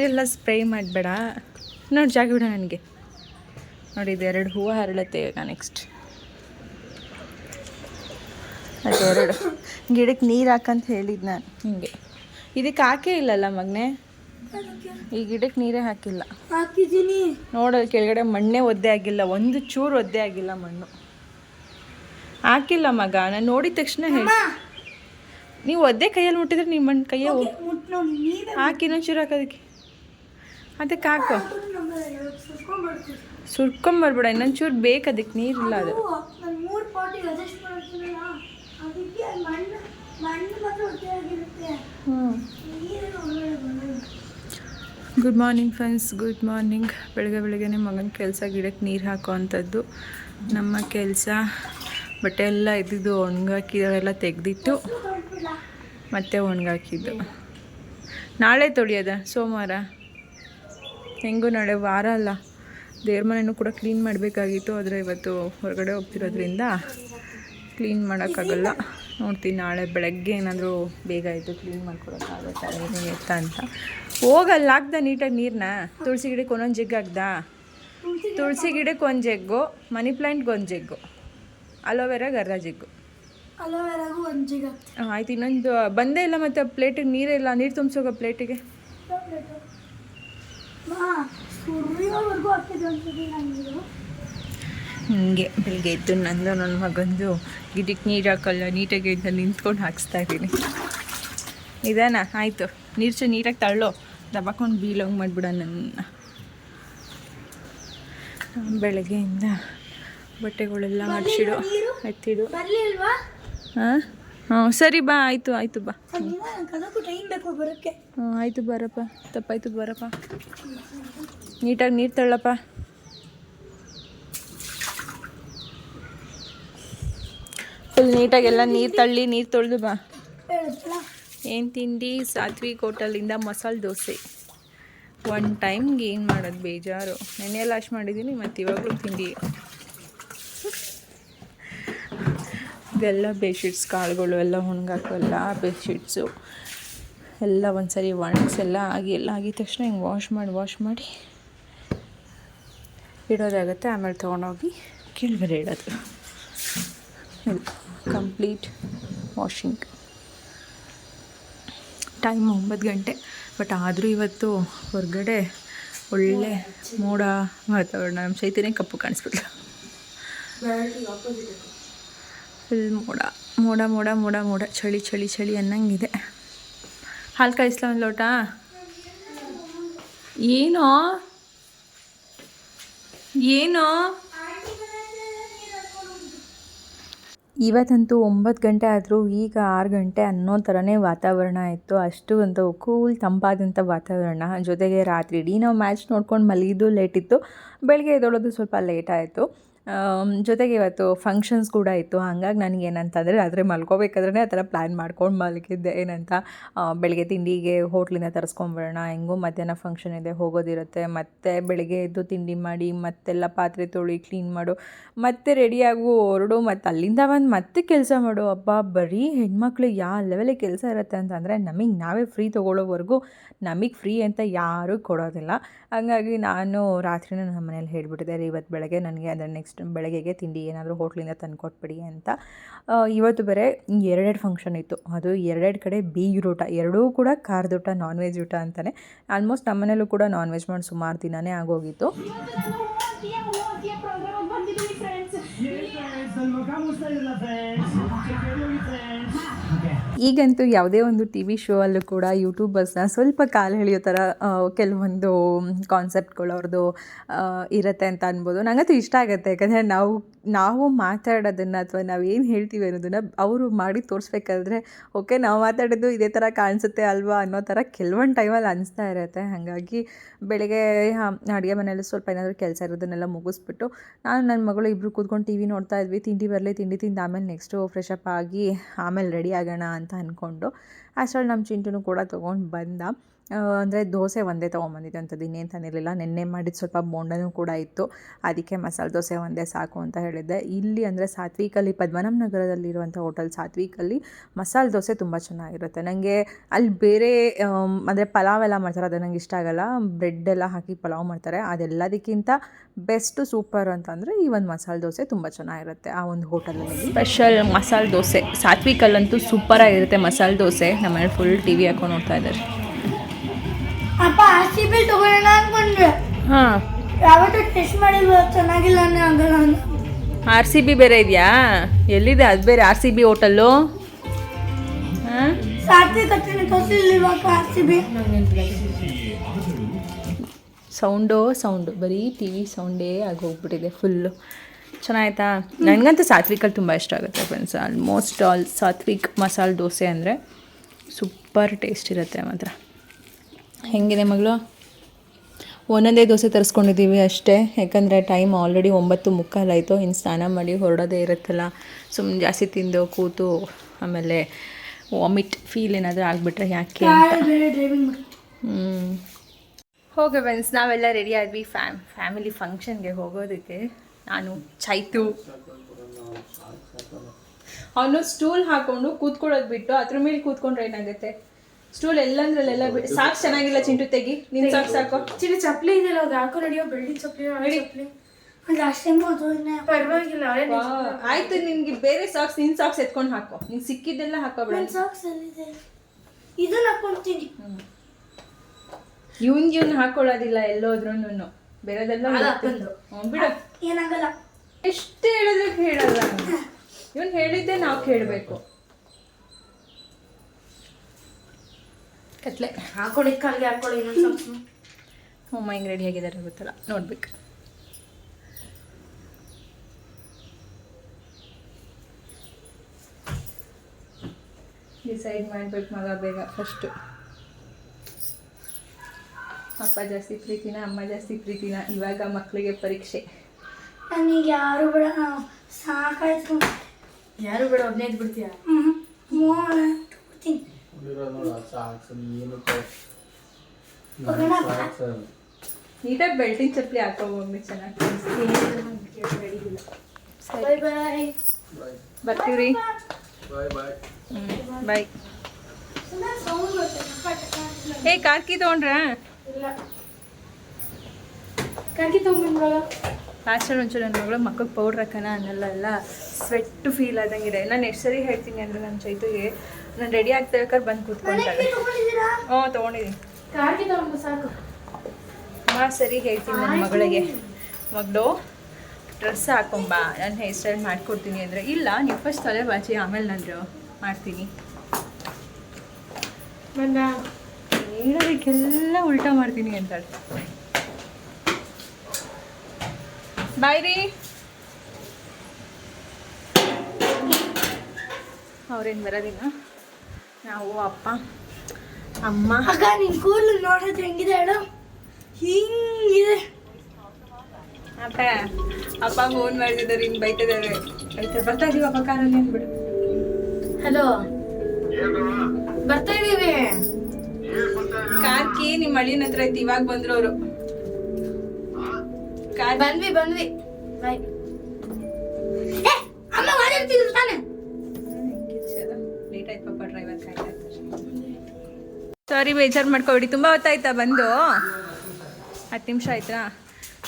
ನೀರೆಲ್ಲ ಸ್ಪ್ರೇ ಮಾಡಬೇಡ. ನೋಡಿ ಜಾಗ ಬಿಡ ನನಗೆ. ನೋಡಿ ಇದು ಎರಡು ಹೂವು ಹರಳತ್ತೆ ಈಗ ನೆಕ್ಸ್ಟ್ ಅದೆರಡು ಗಿಡಕ್ಕೆ ನೀರು ಹಾಕಂತ ಹೇಳಿದ್ದು ನಾನು. ಹಿಂಗೆ. ಇದಕ್ಕೆ ಹಾಕೇ ಇಲ್ಲಲ್ಲ ಮಗನೇ? ಈ ಗಿಡಕ್ಕೆ ನೀರೇ ಹಾಕಿಲ್ಲ. ಹಾಕಿದ್ದೀನಿ. ನೋಡೋ ಕೆಳಗಡೆ ಮಣ್ಣೇ ಒದ್ದೆ ಆಗಿಲ್ಲ. ಒಂದು ಚೂರು ಒದ್ದೆ ಆಗಿಲ್ಲ ಮಣ್ಣು. ಹಾಕಿಲ್ಲ ಮಗ. ನಾನು ನೋಡಿದ ತಕ್ಷಣ ಹೇಳಿ. ನೀವು ಒದ್ದೆ ಕೈಯಲ್ಲಿ ಮುಟ್ಟಿದ್ರೆ ನಿಮ್ಮ ಮಣ್ಣು ಕೈಯೇ ಹಾಕಿ ಇನ್ನೊಂದು ಚೂರು ಹಾಕೋದಕ್ಕೆ ಅದಕ್ಕೆ ಹಾಕು. ಸುರ್ಕೊಂಬರ್ಬೇಡ ಇನ್ನೊಂಚೂರು ಬೇಕು ಅದಕ್ಕೆ ನೀರಿಲ್ಲ ಅದು. Good morning friends good morning ಬೆಳಗ್ಗೆ ಬೆಳಗ್ಗೆನೆ ಮಗನ ಕೆಲಸ ಗಿಡಕ್ಕೆ ನೀರು ಹಾಕೋ ಅಂಥದ್ದು ನಮ್ಮ ಕೆಲಸ ಬಟ್ಟೆ ಎಲ್ಲ ಇದ್ದಿದ್ದು ಒಣಗಾಕಿದವೆಲ್ಲ ತೆಗೆದಿಟ್ಟು ಮತ್ತೆ ಒಣಗಾಕಿದ್ದು. ನಾಳೆ ತೊಳಿಯೋದ? ಸೋಮವಾರ? ಹೆಂಗೂ ನಾಳೆ ವಾರ ಅಲ್ಲ. ದೇವ್ರ ಮನೆಯೂ ಕೂಡ ಕ್ಲೀನ್ ಮಾಡಬೇಕಾಗಿತ್ತು. ಆದರೆ ಇವತ್ತು ಹೊರಗಡೆ ಹೋಗ್ತಿರೋದ್ರಿಂದ ಕ್ಲೀನ್ ಮಾಡೋಕ್ಕಾಗಲ್ಲ. ನೋಡ್ತೀನಿ ನಾಳೆ ಬೆಳಗ್ಗೆ ಏನಾದರೂ ಬೇಗ ಇದ್ದು ಕ್ಲೀನ್ ಮಾಡ್ಕೊಡೋಕ್ಕಾಗುತ್ತೆ ನೀರು ಎತ್ತ ಅಂತ. ಹೋಗಲ್ಲ ಹಾಕ್ದ ನೀಟಾಗಿ ನೀರನ್ನ ತುಳಸಿ ಗಿಡಕ್ಕೆ ಒಂದೊಂದು ಜಗ್ಗು ಹಾಕ್ದ ತುಳಸಿ ಗಿಡಕ್ಕೆ ಒಂದು ಜಗ್ಗು ಮನಿ ಪ್ಲ್ಯಾಂಟ್ಗೆ ಒಂದು ಜಗ್ಗು ಅಲೋವೆರಾಗೆ ಅರ್ಧ ಜಗ್ಗು. ಅಲೋವೆರಾಗೂ ಒಂದು ಆಯ್ತು ಇನ್ನೊಂದು ಬಂದೇ ಇಲ್ಲ ಮತ್ತು ಪ್ಲೇಟಿಗೆ ನೀರೇ ಇಲ್ಲ. ನೀರು ತುಂಬಿಸೋಗ ಪ್ಲೇಟಿಗೆ ಮಾ ಸುರಿಯೋವರೆಗೂ ಹಾಕಿದ್ದು ಅನ್ಸುತ್ತೆ ನನಗೆ ಹಿಂಗೆ ಬೆಳಿಗ್ಗೆ ಎದ್ದು ನಂದು ನನ್ನ ಮಗಂದು ಗಿಡಕ್ಕೆ ನೀರು ಹಾಕಲ್ಲ ನೀಟಾಗಿ ಅಂತ ನಿಂತ್ಕೊಂಡು ಹಾಕ್ಸ್ತಾ ಇದ್ದೀನಿ. ನಿಧಾನ ಆಯಿತು. ನೀರು ನೀರಾಗಿ ನೀಟಾಗಿ ತಳ್ಳೋ. ದಬಾಕೊಂಡು ಬೀಳೋಂಗೆ ಮಾಡಿಬಿಡ ನನ್ನ. ಬೆಳಗ್ಗೆಯಿಂದ ಬಟ್ಟೆಗಳೆಲ್ಲ ಮಡ್ಚಿಡು. ಎತ್ತಿಡು. ಹಾಂ? ಹಾಂ ಸರಿ ಬಾ ಆಯಿತು ಆಯಿತು ಬಾ. ಹ್ಞೂ ಆಯಿತು ಬರಪ್ಪ ತಪ್ಪಾಯ್ತು ಬರಪ್ಪ. ನೀಟಾಗಿ ನೀರು ತಳ್ಳಪ್ಪ. ಫುಲ್ ನೀಟಾಗಿ ಎಲ್ಲ ನೀರು ತಳ್ಳಿ ನೀರು ತೊಳೆದು ಬಾ. ಏನು ತಿಂಡಿ? ಸಾತ್ವಿಕ್ ಹೋಟೆಲಿಂದ ಮಸಾಲೆ ದೋಸೆ. ಒನ್ ಟೈಮ್ಗೆ ಏನು ಮಾಡೋದು ಬೇಜಾರು. ನೆನ್ನೆ ಲಾಶ್ ಮಾಡಿದ್ದೀನಿ ಮತ್ತು ಇವಾಗಲೂ ತಿಂಡಿ. ಇದೆಲ್ಲ ಬೆಡ್ಶೀಟ್ಸ್ ಕಾಳುಗಳು ಎಲ್ಲ ಒಣಗಾಕಲ್ಲ ಬೆಡ್ಶೀಟ್ಸು ಎಲ್ಲ ಒಂದ್ಸರಿ ಒಣಗಿಸೆಲ್ಲ ಆಗಿ, ಎಲ್ಲ ಆಗಿದ ತಕ್ಷಣ ಹಿಂಗೆ ವಾಶ್ ಮಾಡಿ ವಾಶ್ ಮಾಡಿ ಇಡೋದಾಗುತ್ತೆ, ಆಮೇಲೆ ತೊಗೊಂಡೋಗಿ ಕೆಳಗಡೆ ಇಡೋದು. ಕಂಪ್ಲೀಟ್ ವಾಷಿಂಗ್ ಟೈಮ್ ಒಂಬತ್ತು ಗಂಟೆ ಬಟ್ ಆದರೂ ಇವತ್ತು ಹೊರಗಡೆ ಒಳ್ಳೆ ಮೋಡ ವಾತಾವರಣ. ನಮ್ಮ ಚೈತನ್ಯ ಕಪ್ಪು ಕಾಣಿಸ್ಬಿಟ್ಲು. ಫುಲ್ ಮೋಡ. ಮೋಡ ಮೋಡ ಮೋಡ ಮೋಡ. ಚಳಿ ಚಳಿ ಚಳಿ ಅನ್ನಂಗಿದೆ. ಹಾಲು ಕಾಯಿಸ್ಲ ಒಂದು ಲೋಟ? ಏನೋ? ಏನೋ? ಇವತ್ತಂತೂ ಒಂಬತ್ತು ಗಂಟೆ ಆದರೂ ಈಗ ಆರು ಗಂಟೆ ಅನ್ನೋ ಥರನೇ ವಾತಾವರಣ ಇತ್ತು. ಅಷ್ಟು ಒಂದು ಕೂಲ್ ತಂಪಾದಂಥ ವಾತಾವರಣ. ಜೊತೆಗೆ ರಾತ್ರಿ ಇಡೀ ನಾವು ಮ್ಯಾಚ್ ನೋಡ್ಕೊಂಡು ಮಲಗಿದ್ದು ಲೇಟ್ ಇತ್ತು. ಬೆಳಗ್ಗೆ ಎದ್ದೊಳೋದು ಸ್ವಲ್ಪ ಲೇಟ್ ಆಯಿತು. ಜೊತೆಗೆ ಇವತ್ತು ಫಂಕ್ಷನ್ಸ್ ಕೂಡ ಇತ್ತು. ಹಾಗಾಗಿ ನನಗೆ ಏನಂತಂದರೆ ರಾತ್ರಿ ಮಲ್ಕೋಬೇಕಾದ್ರೆ ಆ ಥರ ಪ್ಲ್ಯಾನ್ ಮಾಡ್ಕೊಂಡು ಮಲಗಿದ್ದೆ. ಏನಂತ ಬೆಳಗ್ಗೆ ತಿಂಡಿಗೆ ಹೋಟ್ಲಿಂದ ತರಿಸ್ಕೊಂಬರೋಣ ಹೆಂಗೂ ಮಧ್ಯಾಹ್ನ ಫಂಕ್ಷನ್ ಇದೆ, ಹೋಗೋದಿರುತ್ತೆ. ಮತ್ತೆ ಬೆಳಗ್ಗೆ ಎದ್ದು ತಿಂಡಿ ಮಾಡಿ, ಮತ್ತೆಲ್ಲ ಪಾತ್ರೆ ತೊಳಿ ಕ್ಲೀನ್ ಮಾಡು. ಮತ್ತೆ ರೆಡಿಯಾಗು ಹೊರಡು, ಮತ್ತು ಅಲ್ಲಿಂದ ಬಂದು ಮತ್ತೆ ಕೆಲಸ ಮಾಡು. ಅಬ್ಬಾ, ಬರೀ ಹೆಣ್ಮಕ್ಳು ಯಾವ ಲೆವೆಲಿಗೆ ಕೆಲಸ ಇರುತ್ತೆ ಅಂತಂದರೆ ನಮಗೆ ನಾವೇ ಫ್ರೀ ತೊಗೊಳ್ಳೋವರೆಗೂ ನಮಗೆ ಫ್ರೀ ಅಂತ ಯಾರೂ ಕೊಡೋದಿಲ್ಲ. ಹಾಗಾಗಿ ನಾನು ರಾತ್ರಿನೇ ನಮ್ಮ ಮನೇಲಿ ಹೇಳಿಬಿಟ್ಟಿದ್ದೆ ರೀ ಇವತ್ತು ಬೆಳಗ್ಗೆ ನನಗೆ ಅದರ ನೆಕ್ಸ್ಟ್ ಬೆಳಗ್ಗೆಗೆ ತಿಂಡಿ ಏನಾದರೂ ಹೋಟ್ಲಿಂದ ತಂದು ಕೊಟ್ಬಿಡಿ ಅಂತ ಇವತ್ತು ಬೇರೆ ಎರಡೆರಡು ಫಂಕ್ಷನ್ ಇತ್ತು. ಅದು ಎರಡೆರಡು ಕಡೆ ಬೀಗ್ರೂಟ ಎರಡೂ ಕೂಡ ಖಾರದ ಊಟ ನಾನ್ ವೆಜ್ ಊಟ ಅಂತಲೇ ಆಲ್ಮೋಸ್ಟ್ ನಮ್ಮ ಮನೇಲೂ ಕೂಡ ನಾನ್ ವೆಜ್ ಮಾಡಿ ಸುಮಾರು ದಿನವೇ ಆಗೋಗಿತ್ತು. ಈಗಂತೂ ಯಾವುದೇ ಒಂದು ಟಿ ವಿ ಶೋ ಅಲ್ಲೂ ಕೂಡ ಯೂಟ್ಯೂಬರ್ಸ್ನ ಸ್ವಲ್ಪ ಕಾಲು ಎಳೆಯೋ ಥರ ಕೆಲವೊಂದು ಕಾನ್ಸೆಪ್ಟ್ಗಳು ಅವ್ರದ್ದು ಇರುತ್ತೆ ಅಂತ ಅನ್ಬೋದು. ನನಗಂತೂ ಇಷ್ಟ ಆಗುತ್ತೆ. ಯಾಕಂದರೆ ನಾವು ನಾವು ಮಾತಾಡೋದನ್ನು ಅಥವಾ ನಾವು ಏನು ಹೇಳ್ತೀವಿ ಅನ್ನೋದನ್ನು ಅವರು ಮಾಡಿ ತೋರಿಸ್ಬೇಕಾದ್ರೆ, ಓಕೆ, ನಾವು ಮಾತಾಡೋದು ಇದೇ ಥರ ಕಾಣಿಸುತ್ತೆ ಅಲ್ವಾ ಅನ್ನೋ ಥರ ಕೆಲವೊಂದು ಟೈಮಲ್ಲಿ ಅನಿಸ್ತಾ ಇರುತ್ತೆ. ಹಾಗಾಗಿ ಬೆಳಗ್ಗೆ ಅಡುಗೆ ಮನೆಯಲ್ಲಿ ಸ್ವಲ್ಪ ಏನಾದರೂ ಕೆಲಸ ಇರೋದನ್ನೆಲ್ಲ ಮುಗಿಸ್ಬಿಟ್ಟು, ನಾನು ನನ್ನ ಮಗಳು ಇಬ್ಬರು ಕೂತ್ಕೊಂಡು ಟಿ ವಿ ನೋಡ್ತಾ ಇದ್ವಿ. ತಿಂಡಿ ಬರಲಿ, ತಿಂಡಿ ತಿಂದು ಆಮೇಲೆ ನೆಕ್ಸ್ಟು ಫ್ರೆಶ್ ಅಪ್ ಆಗಿ ಆಮೇಲೆ ರೆಡಿ ಆಗೋಣ ಅಂತ ಅಂದ್ಕೊಂಡು ಅಷ್ಟರಲ್ಲಿ ನಮ್ಮ ಚಿಂಟುನು ಕೂಡ ತೊಗೊಂಡು ಬಂದ. ಅಂದರೆ ದೋಸೆ ಒಂದೇ ತೊಗೊಂಬಂದಿದ್ದೆ ಅಂಥದ್ದು ಇನ್ನೇನು ತಂದಿರಲಿಲ್ಲ. ನಿನ್ನೆ ಮಾಡಿದ ಸ್ವಲ್ಪ ಬೋಂಡನೂ ಕೂಡ ಇತ್ತು. ಅದಕ್ಕೆ ಮಸಾಲೆ ದೋಸೆ ಒಂದೇ ಸಾಕು ಅಂತ ಹೇಳಿದ್ದೆ. ಇಲ್ಲಿ ಅಂದರೆ ಸಾತ್ವಿಕಲ್ಲಿ, ಪದ್ಮನಾಭ ನಗರದಲ್ಲಿರುವಂಥ ಹೋಟೆಲ್ ಸಾತ್ವಿಕಲ್ಲಿ ಮಸಾಲೆ ದೋಸೆ ತುಂಬ ಚೆನ್ನಾಗಿರುತ್ತೆ. ನನಗೆ ಅಲ್ಲಿ ಬೇರೆ ಅಂದರೆ ಪಲಾವ್ ಎಲ್ಲ ಮಾಡ್ತಾರೆ, ಅದು ನಂಗೆ ಇಷ್ಟ ಆಗಲ್ಲ. ಬ್ರೆಡ್ ಎಲ್ಲ ಹಾಕಿ ಪಲಾವ್ ಮಾಡ್ತಾರೆ. ಅದೆಲ್ಲದಕ್ಕಿಂತ ಬೆಸ್ಟು ಸೂಪರ್ ಅಂತಂದರೆ ಈ ಒಂದು ಮಸಾಲೆ ದೋಸೆ ತುಂಬ ಚೆನ್ನಾಗಿರುತ್ತೆ ಆ ಒಂದು ಹೋಟೆಲಲ್ಲಿ. ಸ್ಪೆಷಲ್ ಮಸಾಲೆ ದೋಸೆ. ಸಾತ್ವಿಕಲ್ಲಂತೂ ಸೂಪರಾಗಿರುತ್ತೆ ಮಸಾಲೆ ದೋಸೆ. ನಮ್ಮಲ್ಲಿ ಫುಲ್ ಟಿ ವಿ ಹಾಕೊಂಡು ನೋಡ್ತಾ ಇದ್ದಾರೆ. ಅಪ್ಪ ಆರ್ ಸಿ ಬಿ ತಗೊಳ್ಳೋಣ ಅನ್ಕೊಂಡ್ರೆ. ಹಾಂ. ಯಾವತ್ತೂ ಟೆಸ್ಟ್ ಮಾಡಿಲ್ವ ಚೆನ್ನಾಗಿಲ್ಲ ಅನ್ನೋ ಆಗಲ್ಲ ಅಂತ ಆರ್ ಸಿ ಬಿ ಬೇರೆ ಇದೆಯಾ? ಎಲ್ಲಿದೆ? ಅದು ಬೇರೆ ಆರ್ ಸಿ ಬಿ ಹೋಟಲ್ಲು ಹಾಂ? ಸಾತ್ವಿಕ ಹತ್ರನೇ ತೋರಿಸಿಲ್ವಾ R C B sound sound. ಬರೀ ಟಿ ವಿ ಸೌಂಡೇ ಆಗಿ ಹೋಗ್ಬಿಟ್ಟಿದೆ ಫುಲ್ಲು ಚೆನ್ನಾಯ್ತಾ? ನನಗಂತೂ ಸಾತ್ವಿಕಲ್ಲಿ ತುಂಬ ಇಷ್ಟ ಆಗುತ್ತೆ friends almost all Satwik masala dosa ಅಂದರೆ ಸೂಪರ್ ಟೇಸ್ಟ್ ಇರುತ್ತೆ ಮಾತ್ರ. ಹೆಂಗಿದೆ ಮಗಳು? ಒಂದೊಂದೇ ದೋಸೆ ತರಿಸ್ಕೊಂಡಿದ್ದೀವಿ ಅಷ್ಟೇ. ಯಾಕಂದರೆ ಟೈಮ್ ಆಲ್ರೆಡಿ ಒಂಬತ್ತು ಮುಕ್ಕಾಲಾಯಿತು ಇನ್ನು ಸ್ನಾನ ಮಾಡಿ ಹೊರಡೋದೇ ಇರುತ್ತಲ್ಲ. ಸುಮ್ಮನೆ ಜಾಸ್ತಿ ತಿಂದು ಕೂತು ಆಮೇಲೆ ವಾಮಿಟ್ ಫೀಲ್ ಏನಾದರೂ ಆಗಿಬಿಟ್ರೆ ಯಾಕೆ ಹ್ಞೂ ಡ್ರೈವಿಂಗ್ ಮಾಡಿ. ಹ್ಮ್. ಹೋಗಿ ಫ್ರೆಂಡ್ಸ್ ನಾವೆಲ್ಲ ರೆಡಿ ಆದ್ವಿ. ಫ್ಯಾಮ್ ಫ್ಯಾಮಿಲಿ ಫಂಕ್ಷನ್ಗೆ ಹೋಗೋದಕ್ಕೆ. ನಾನು ಚೈತು. ಅವನು ಸ್ಟೂಲ್ ಹಾಕೊಂಡು ಕೂತ್ಕೊಳ್ಳೋದು ಬಿಟ್ಟು ಅದ್ರ ಮೇಲೆ ಕೂತ್ಕೊಂಡ್ರೆ ಏನಾಗುತ್ತೆ? ಸ್ಟೂಲ್ ಎಲ್ಲಂದ್ರಲ್ಲೆಲ್ಲ ಸಾಕು ಚೆನ್ನಾಗಿಲ್ಲ ಚಿಂಟು ತೆಗಿ. ನಿನ್ ಸಾಕು ಸಾಕು. ಚಿನ್ನ ಚಪ್ಪಲಿ ಇದೆಯಲ್ಲ ಅವ್ರು ಹಾಕೋ ನಡಿಯೋ ಬೆಳ್ಳಿ ಚಪ್ಪಲಿ ಹಳೆ ಚಪ್ಪಲಿ. ಲಾಸ್ಟ್ ಟೈಮ್ ಅದು ಪರವಾಗಿಲ್ಲ ಆಯ್ತು ನಿನ್ಗೆ ಬೇರೆ ಸಾಕ್ಸ್ ನಿನ್ ಸಾಕ್ಸ್ ಎತ್ಕೊಂಡು ಹಾಕೋ. ನಿನ್ ಸಿಕ್ಕಿದ್ದೆಲ್ಲ ಹಾಕೋಬೇಡ. ನನ್ನ ಸಾಕ್ಸ್ ಎಲ್ಲಿದೆ ಇದನ್ನ ಹಾಕೊಂತೀನಿ. ಇವ್ನ್ ಇವ್ನ್ ಹಾಕೊಳ್ಳೋದಿಲ್ಲ ಎಲ್ಲೋದ್ರೂನು ಬೇರೆದೆಲ್ಲ. ಬಿಡು. ಏನಾಗಲ್ಲ. ಎಷ್ಟು ಹೇಳಿದ್ರೆ ಹೇಳಲ್ಲ ಇವನ್ ಹೇಳಿದ್ದೆ ನಾವು ಕೇಳಬೇಕು. ಕತ್ಲೆ. ಹಾಕೊಳ್ಳಿ ಕಾಲಿಗೆ ಹಾಕೊಳ್ಳಿ ಇನ್ನೊಂದು ಸ್ವಲ್ಪ ಅಮ್ಮ ಹೆಂಗೆ ರೆಡಿ ಆಗಿದ್ದಾರೆ ಗೊತ್ತಲ್ಲ. ನೋಡ್ಬೇಕು. ಡಿಸೈಡ್ ಮಾಡ್ಬೇಕು ಮಗ ಬೇಗ ಫಸ್ಟು ಅಪ್ಪ ಜಾಸ್ತಿ ಪ್ರೀತಿನ ಅಮ್ಮ ಜಾಸ್ತಿ ಪ್ರೀತಿನ ಇವಾಗ ಮಕ್ಕಳಿಗೆ ಪರೀಕ್ಷೆ. ನನಗೆ ಯಾರು ಬಿಡ ಸಾಕಾಯ್ತು. ಯಾರು ಬಿಡ ಒಬ್ಬನೇ ಬಿಡ್ತೀಯ ಹ್ಞೂ ನೀಟಾಗಿ ಬೆಲ್ಟಿನ ಚಪ್ಪಲಿ ಹಾಕೋಬೋಗ್ಲಿ ಚೆನ್ನಾಗಿ ಬಾಯ್ ಬಾಯ್ ಬರ್ತೀವ್ರಿ ಬಾಯ್ ಏ, ಕಾರ್ಕಿ ತೊಗೊಂಡ್ರಾ? ಕರ್ಕಿ ಒಂಚೂರು ನನ್ನ ಮಗಳು ಮಕ್ಕಳಿಗೆ ಪೌಡ್ರ್ ಹಾಕೋಣ ಅನ್ನೆಲ್ಲ, ಎಲ್ಲ ಸ್ವೆಟ್ ಫೀಲ್ ಆದಂಗಿದೆ ನಾನು ಎಷ್ಟು ಸರಿ ಹೇಳ್ತೀನಿ ಅಂದರೆ ನನ್ನ ಚೈತುಗೆ ನಾನು ರೆಡಿ ಆಗ್ತಾ ಬೇಕಾದ್ರೆ ಬಂದು ತಗೊಂಡಿದ್ದೀರಾ? ಹ್ಞೂ ತೊಗೊಂಡಿದ್ದೀನಿ ಸಾಕು. ಅಮ್ಮ ಸರಿ ಹೇಳ್ತೀನಿ ನನ್ನ ಮಗಳಿಗೆ. ಮಗಳು ಡ್ರೆಸ್ ಹಾಕೊಂಬ ನಾನು ಹೇರ್ ಸ್ಟೈಲ್ ಮಾಡಿಕೊಡ್ತೀನಿ ಅಂದರೆ. ಇಲ್ಲ ನೀವು ಫಸ್ಟ್ ತಲೆ ಬಾಚಿ ಆಮೇಲೆ ನಾನು ಮಾಡ್ತೀನಿ. ಹೇಳೋದಕ್ಕೆಲ್ಲ ಉಲ್ಟಾ ಮಾಡ್ತೀನಿ ಅಂತಾಳೆ ಬಾಯ್ ರೀ. ಅವ್ರೇನು ಬರೋದಿಲ್ಲ? ನಾವು ಅಪ್ಪ ಅಮ್ಮ. ಅಕ್ಕ ನಿನ್ ಕೂದಲು ನೋಡಿದ್ರೆ ಹೆಂಗಿದೆ ಹೇಳು? ಹಿಂಗಿದೆ. ಅಪ್ಪ ಅಪ್ಪ ಫೋನ್ ಮಾಡಿದ್ದಾರೆ ಹಿಂಗ್ ಬೈತಿದ್ದಾರೆ. ಆಯ್ತಾ ಬರ್ತಾ ಇದೀವಪ್ಪ ಕಾರಲ್ಲಿ ಅಂದ್ಬಿಡು. ಹಲೋ? ಬರ್ತಾ ಇದೀವಿ ಕಾರ್ಕಿ ನಿಮ್ಮ ಹಳ್ಳಿನ ಹತ್ರ ಐತಿ ಇವಾಗ ಬಂದ್ರು ಅವರು. ಕಾರ್ ಬಂದ್ವಿ ಬಂದ್ವಿ. ಬಾಯ್. ಸಾರಿ ಬೇಜಾರು ಮಾಡ್ಕೊಬಿಡಿ. ತುಂಬ ಹೊತ್ತಾಯ್ತಾ ಬಂದು? ಹತ್ತು ನಿಮಿಷ ಆಯ್ತಾ?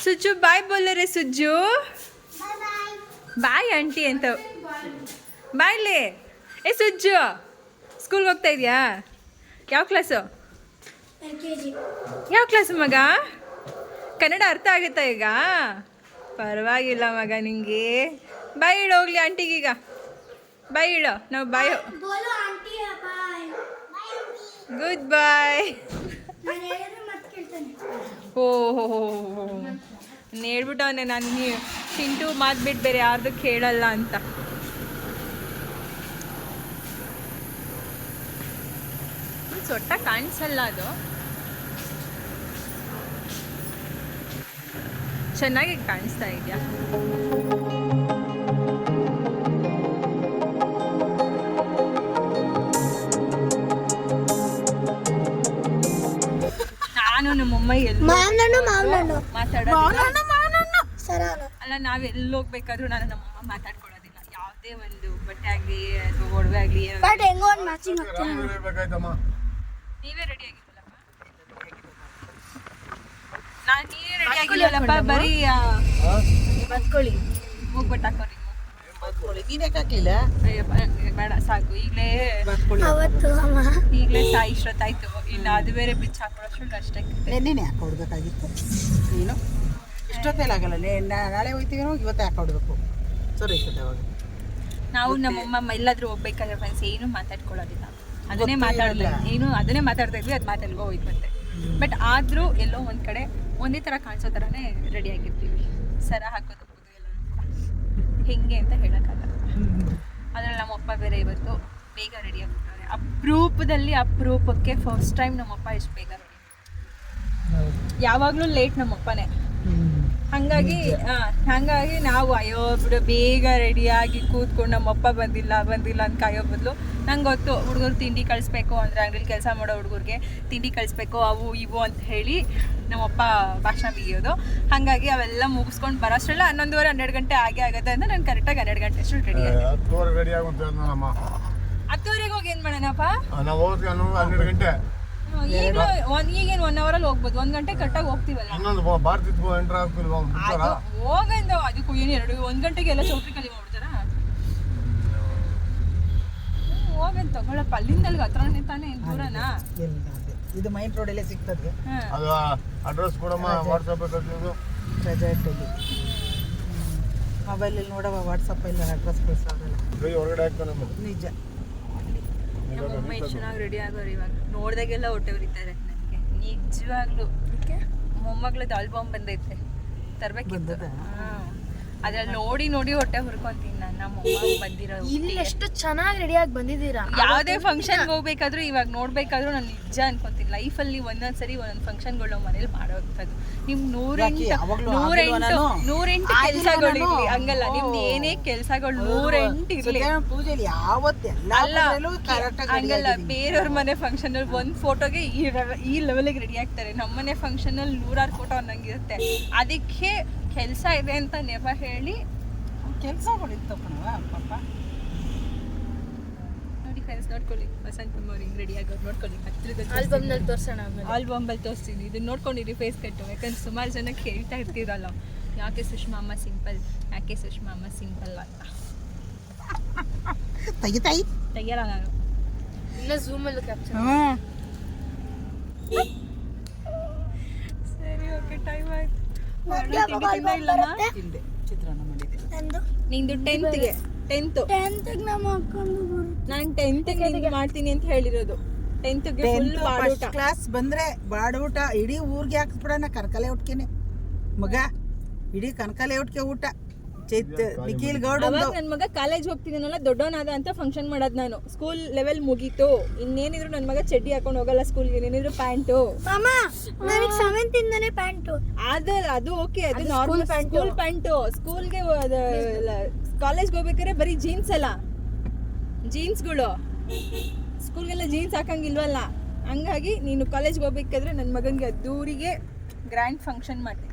ಸುಜ್ಜು ಬಾಯ್ ಬೋಲರೆ ಸುಜ್ಜು. ಬಾಯ್ ಆಂಟಿ ಅಂತ. ಬಾಯ್ಲಿ ಏ ಸುಜ್ಜು ಸ್ಕೂಲ್ಗೆ ಹೋಗ್ತಾ ಇದೆಯಾ? ಯಾವ ಕ್ಲಾಸು ಯಾವ ಕ್ಲಾಸು ಮಗ? ಕನ್ನಡ ಅರ್ಥ ಆಗುತ್ತಾ ಈಗ? ಪರವಾಗಿಲ್ಲ ಮಗ ನಿಂಗೆ. ಬಾಯ್ ಇಡು ಹೋಗ್ಲಿ ಆಂಟಿಗೀಗ. ಬಾಯ್ ಇಡು. ನಾವು ಬಾಯ್ ಗುಡ್ ಬಾಯ್ ಓ ಹೇಳ್ಬಿಟ್ಟವನೆ ನಾನು ನೀವು ಚಿಂಟು ಮಾತು ಬಿಟ್ಟು ಬೇರೆ ಯಾರ್ದು ಕೇಳಲ್ಲ ಅಂತ. ಸೊಟ್ಟ ಕಾಣಿಸಲ್ಲ ಅದು. ಚೆನ್ನಾಗಿ ಕಾಣಿಸ್ತಾ ಇದೆಯಾ? ನಮ್ಮಮ್ಮ ಎಲ್ಲಿ ಮಾವನಣ್ಣು ಮಾವನಣ್ಣು ಮಾತಾಡೋದಿಲ್ಲ. ಸರಾನು ಅಲ್ಲ ನಾವ್ ಎಲ್ಲಿ ಹೋಗ್ಬೇಕಾದ್ರೂ ನಾನು ನಮ್ಮಮ್ಮ ಮಾತಾಡ್ಕೊಳ್ಳೋದಿಲ್ಲ. ಯಾವುದೇ ಒಂದು ಬಟ್ಟೆ ಆಗ್ಲಿ ಅಥವಾ ಒಡವೆ ಆಗ್ಲಿ ಏನಾದ್ರು- ಬಟ್ ಹೆಂಗೋ ಒಂದು ಮ್ಯಾಚಿಂಗ್ ಆಗ್ತೀನಿ ನೀವೇ ರೆಡಿ ಆಗಿದ್ದಲ್ಲಪ್ಪ ನಾನು ನೀವೇ ರೆಡಿ ಆಗಿಲ್ಲಪ್ಪ ಬರೀ ಬಂದ್ಕೊಳ್ಳಿ. ಹೋಗ್ಬಿಟ್ಟು ಹಾಕೋರಿ ಬೇಡ ಸಾಕು. ಈಗಲೇ ಈಗಲೇ ಸಾಯಿ ಇಷ್ಟೊತ್ತಾಯ್ತು. ಇನ್ನು ಅದು ಬೇರೆ ಬಿಚ್ಚ ಹಾಕೊಳ್ಳೋಷ್ಟು ಅಷ್ಟೇ. ನೆನ್ನೆನೆ ಹಾಕೊಡ್ಬೇಕಾಗಿತ್ತು ನೀನು? ಇಷ್ಟೊತ್ತೆಲ್ಲ ಆಗಲ್ಲ. ನಾಳೆ ಹೋಗ್ತೀವಿ ಇವತ್ತೇ ಹಾಕೊಡ್ಬೇಕು ಸರಿ ಅವಾಗ ನಾವು ನಮ್ಮಮ್ಮ ಎಲ್ಲಾದ್ರೂ ಹೋಗ್ಬೇಕಾದ್ರೆ ಫ್ರೆಂಡ್ಸ್ ಏನು ಮಾತಾಡ್ಕೊಳ್ಳೋದಿಲ್ಲ. ಅದನ್ನೇ ಮಾತಾಡಲ್ಲ ಮಾತಾಡೋದಿಲ್ಲ ಏನು ಅದನ್ನೇ ಮಾತಾಡ್ತಾ ಇದ್ವಿ ಅದು ಮಾತಾಡ್ಕೋ ಹೋಯ್ತು ಮತ್ತೆ ಬಟ್ ಆದರೂ ಎಲ್ಲೋ ಒಂದು ಕಡೆ ಒಂದೇ ಥರ ಕಾಣಿಸೋ ಥರನೇ ರೆಡಿ ಆಗಿರ್ತೀವಿ. ಸರ ಹಾಕೋದು. ಹೆಂಗೆ ಅಂತ ಹೇಳೋಕ್ಕಾಗಲ್ಲ. ಅದ್ರಲ್ಲಿ ನಮ್ಮಪ್ಪ ಬೇರೆ ಇವತ್ತು ಬೇಗ ರೆಡಿ ಆಗ್ಬಿಟ್ಟವ್ರೆ ಅಪರೂಪದಲ್ಲಿ ಅಪರೂಪಕ್ಕೆ ಫಸ್ಟ್ ಟೈಮ್ ನಮ್ಮಪ್ಪ ಎಷ್ಟು ಬೇಗ ರೆಡಿ ಯಾವಾಗಲೂ ಲೇಟ್ ನಮ್ಮಪ್ಪನೇ ಹಂಗಾಗಿ ಹಂಗಾಗಿ ನಾವು ಅಯ್ಯೋ ಬಿಡು ಬೇಗ ರೆಡಿಯಾಗಿ ಕೂತ್ಕೊಂಡು ನಮ್ಮಪ್ಪ ಬಂದಿಲ್ಲ ಬಂದಿಲ್ಲ ಅಂತ ಕಾಯೋ ಬದಲು ನಂಗೆ ಗೊತ್ತು ಹುಡುಗರು ತಿಂಡಿ ಕಳಿಸ್ಬೇಕು ಅಂದರೆ ಅಂಗಡಿಲಿ ಕೆಲಸ ಮಾಡೋ ಹುಡುಗರಿಗೆ ತಿಂಡಿ ಕಳಿಸ್ಬೇಕು ಅವು ಇವು ಅಂತ ಹೇಳಿ ನಮ್ಮಪ್ಪ ಭಾಷಣ ಬಿಗಿಯೋದು ಹಾಗಾಗಿ ಅವೆಲ್ಲ ಮುಗಿಸ್ಕೊಂಡು ಬರೋಷ್ಟ್ರಲ್ಲ ಹನ್ನೊಂದುವರೆ ಹನ್ನೆರಡು ಗಂಟೆ ಆಗೇ ಆಗುತ್ತೆ ಅಂದರೆ ನಾನು ಕರೆಕ್ಟಾಗಿ ಹನ್ನೆರಡು ಗಂಟೆ ಅಷ್ಟು ರೆಡಿ ಆಗಿ ಹತ್ತುವರೆ ರೆಡಿ ಆಗುಂತ ನಮ್ಮ ಹತ್ತುವರೆಗೆ ಹೋಗಿ ಏನು ಮಾಡೋಣಪ್ಪ? ನಾವು ಹೋಗೋದು ಹನ್ನೆರಡು ಗಂಟೆ. ಈಗಲೂ ಒಂದು ಈಗಿನ ಒನ್ ಅವರಲ್ಲಿ ಹೋಗ್ಬೋದು. ಒಂದು ಗಂಟೆ ಕಟ್ಟಾಗಿ ಹೋಗ್ತೀವಲ್ಲ? ಇನ್ನೊಂದು ಭಾರತದ ಎಂಟ್ರ್ ಆಗ್ತಿಲ್ವಾ ಬಿಡ್ತಾರ ಅದು ಹೋಗಂದ ಅದಕ್ಕೂ ಏನು ಎರಡು ಒಂದು ಗಂಟೆಗೆ ಎಲ್ಲ ಚೌಟ್ರಿ ಖಾಲಿ ಮಾಡ್ಬಿಡ್ತಾರ? ಹೋಗಂತ ತಗೊಳಪ್ಪ. ಅಲ್ಲಿಂದ ಅಲ್ಲಿಗೆ ಹತ್ರನೇ ತಾನೇ ಏನ್ ದೂರನಾ? ಇಲ್ಲ ಇದು ಮೈನ್ ರೋಡಲ್ಲೇ ಸಿಗ್ತದೆ. ಹಾ. ಅದು ಅಡ್ರೆಸ್ ಕೊಡಮ್ಮ ವಾಟ್ಸಪ್ ಮೊಬೈಲ್ ರೆಜಾರ್ಟಲ್ಲಿ ಮೊಬೈಲಲ್ಲಿ ನೋಡವ ವಾಟ್ಸಪ್ಪಲ್ಲಿ ಅಡ್ರೆಸ್ ಕಳಿಸೋದಲ್ಲ. ಕೈ ಹೊರಗಡೆ ಹಾಕ್ತಾನೆ ನಮ್ಮದು ಎಷ್ಟು ಚೆನ್ನಾಗಿ ರೆಡಿ ಆಗೋರು ಇವಾಗ ನೋಡ್ದಾಗೆಲ್ಲ ಹೊಟ್ಟೆ ಉರಿತಾರೆ ನನಗೆ. ನಿಜವಾಗ್ಲೂ ಮೊಮ್ಮಗಳದ್ದು ಆಲ್ಬಮ್ ಬಂದೈತೆ. ತರ್ಬೇಕಿತ್ತು. ಬಂದದಾ? ಅದ್ರಲ್ಲಿ ನೋಡಿ ನೋಡಿ ಹೊಟ್ಟೆ ಹುರ್ಕೊಂತೀನಿ ನಾನು ನಮ್ಮ ಬಂದಿರೋ ಇಲ್ಲಿ ಎಷ್ಟು ಚೆನ್ನಾಗಿ ರೆಡಿಯಾಗಿ ಬಂದಿದ್ದೀರಾ? ಯಾವುದೇ ಫಂಕ್ಷನ್ಗೆ ಹೋಗ್ಬೇಕಾದ್ರೂ ಇವಾಗ ನೋಡ್ಬೇಕಾದ್ರೂ ನಾನು ನಿಜ ಅನ್ಕೊಂತೀನಿ. ಲೈಫಲ್ಲಿ ಒಂದೊಂದ್ ಸರಿ ಒಂದೊಂದು ಫಂಕ್ಷನ್ಗಳು ಮನೇಲಿ ಮಾಡೋವಂಥದ್ದು ನಿಮ್ ನೂರೆಂಟು ನೂರೆಂಟು? ನೂರೆಂಟು ಕೆಲಸಗಳು? ಇರ್ಲಿ. ಹಂಗಲ್ಲ ನಿಮ್ದು ಏನೇ ಕೆಲಸಗಳು ನೂರೆಂಟು ಇರಲಿ. ಪೂಜೆಯಲ್ಲಿ ಯಾವತ್ತೆಲ್ಲ ಅಲ್ಲ ಹಂಗಲ್ಲ ಬೇರೆಯವ್ರ ಮನೆ ಫಂಕ್ಷನ್ ಅಲ್ಲಿ ಒಂದ್ ಫೋಟೋಗೆ ಈ ಲೆವೆಲ್ ಈ ಲೆವೆಲ್ಗೆ ರೆಡಿ ಆಗ್ತಾರೆ. ನಮ್ಮನೆ ಫಂಕ್ಷನ್ ಅಲ್ಲಿ ನೂರಾರು ಫೋಟೋ ಅನ್ನಂಗಿರುತ್ತೆ. ಅದಕ್ಕೆ ಕೆಲಸ ಇದೆ ಅಂತ ನೆಪ ಹೇಳಿ. ಕೆಲಸ ಇತ್ತು ಕಣವ ಪಾಪ. ನೋಡಿ ಫ್ರೆಂಡ್ಸ್ ನೋಡ್ಕೊಳ್ಳಿ. ವಸಂತ ಅವ್ರು ಹಿಂಗ್ ರೆಡಿ ಆಗೋರು ನೋಡ್ಕೊಳ್ಳಿ. ಹತ್ರದಲ್ಲಿ ಆಲ್ಬಮ್ನಲ್ಲಿ ತೋರಿಸೋಣ ಆಮೇಲೆ. ಆಲ್ಬಮ್ ಅಲ್ಲಿ ತೋರಿಸ್ತೀನಿ. ಇದನ್ನ ನೋಡ್ಕೊಂಡಿರಿ ಫೇಸ್ ಕಟ್ಟು. ಯಾಕಂದ್ರೆ ಸುಮಾರು ಜನ ಕೇಳ್ತಾ ಇರ್ತೀರಲ್ಲ. ಯಾಕೆ ಸುಷ್ಮಾ ಅಮ್ಮ ಸಿಂಪಲ್ ಯಾಕೆ ಸುಷ್ಮಾ ಅಮ್ಮ ಸಿಂಪಲ್ ಅಂತ. ತೆಗಿತಾಯಿ ತೆಗಿಯಲ್ಲ ನಾನು. ಇನ್ನ ಝೂಮಲ್ಲಿ ಕ್ಯಾಪ್ಚರ್ ಹಾ ಸರಿ ಓಕೆ ಟೈಮ್ ಆಯ್ತು. ತಿಂದೇ. ಚಿತ್ರಾನ್ನ ಮಾಡಿದ್ದೆ. ನಂದು? ಟೆಂತ್ಗೆ ಟೆಂತ್ ಟೆಂತ್ಗೆ ನಮ್ಮ ಅಕ್ಕಂದು ಬರುತ್ತೆ ನಾನು ಟೆಂತ್ಗೆ ಮಾಡ್ತೀನಿ ಅಂತ ಹೇಳಿರೋದು. ಟೆಂತ್ಗೆ ಫುಲ್ ಬಾಡೂಟ ಫಸ್ಟ್ ಕ್ಲಾಸ್ ಬಂದ್ರೆ ಬಾಡೂಟ ಇಡೀ ಊರಿಗೆ ಹಾಕ್ಸ್ಬಿಡಣ ಕನಕಲೆ ಊಟಕೆನೆ ಮಗ ಇಡೀ ಕನಕಲೆ ಊಟಕ್ಕೆ ಊಟ. ಚೈತ್ ನಿಖಿಲ್ ಗೌಡ ಅವಾಗ ನನ್ನ ಮಗ ಕಾಲೇಜ್ ಹೋಗ್ತಿದ್ದೀನಲ್ಲ ದೊಡ್ಡವನಾದ ಅಂತ ಫಂಕ್ಷನ್ ಮಾಡೋದ್ ನಾನು. ಸ್ಕೂಲ್ ಲೆವೆಲ್ ಮುಗೀತು. ಇನ್ನೇನಿದ್ರು ನನ್ನ ಮಗ ಚಡ್ಡಿ ಹಾಕೊಂಡು ಹೋಗಲ್ಲ ಸ್ಕೂಲ್ಗೆ ಏನಿದ್ರು ಪ್ಯಾಂಟು ಮಾಮ ನನಗೆ ಸೆವೆಂತ್ ಇಂದನೇ ಪ್ಯಾಂಟು ಅದು ಅದು ಓಕೆ ಅದು ನಾರ್ಮಲ್ ಸ್ಕೂಲ್ ಪ್ಯಾಂಟು ಸ್ಕೂಲ್ಗೆ ಕಾಲೇಜ್ಗೆ ಹೋಗ್ಬೇಕಾದ್ರೆ ಬರೀ ಜೀನ್ಸ್ ಅಲ್ಲ. ಜೀನ್ಸ್ಗಳು ಸ್ಕೂಲ್ಗೆಲ್ಲ ಜೀನ್ಸ್ ಹಾಕಂಗಿಲ್ವಲ್ಲ. ಹಂಗಾಗಿ ನೀನು ಕಾಲೇಜ್ಗೆ ಹೋಗ್ಬೇಕಾದ್ರೆ ನನ್ನ ಮಗನಿಗೆ ಅದ್ದೂರಿಗೆ ಗ್ರ್ಯಾಂಡ್ ಫಂಕ್ಷನ್ ಮಾಡ್ತೀನಿ.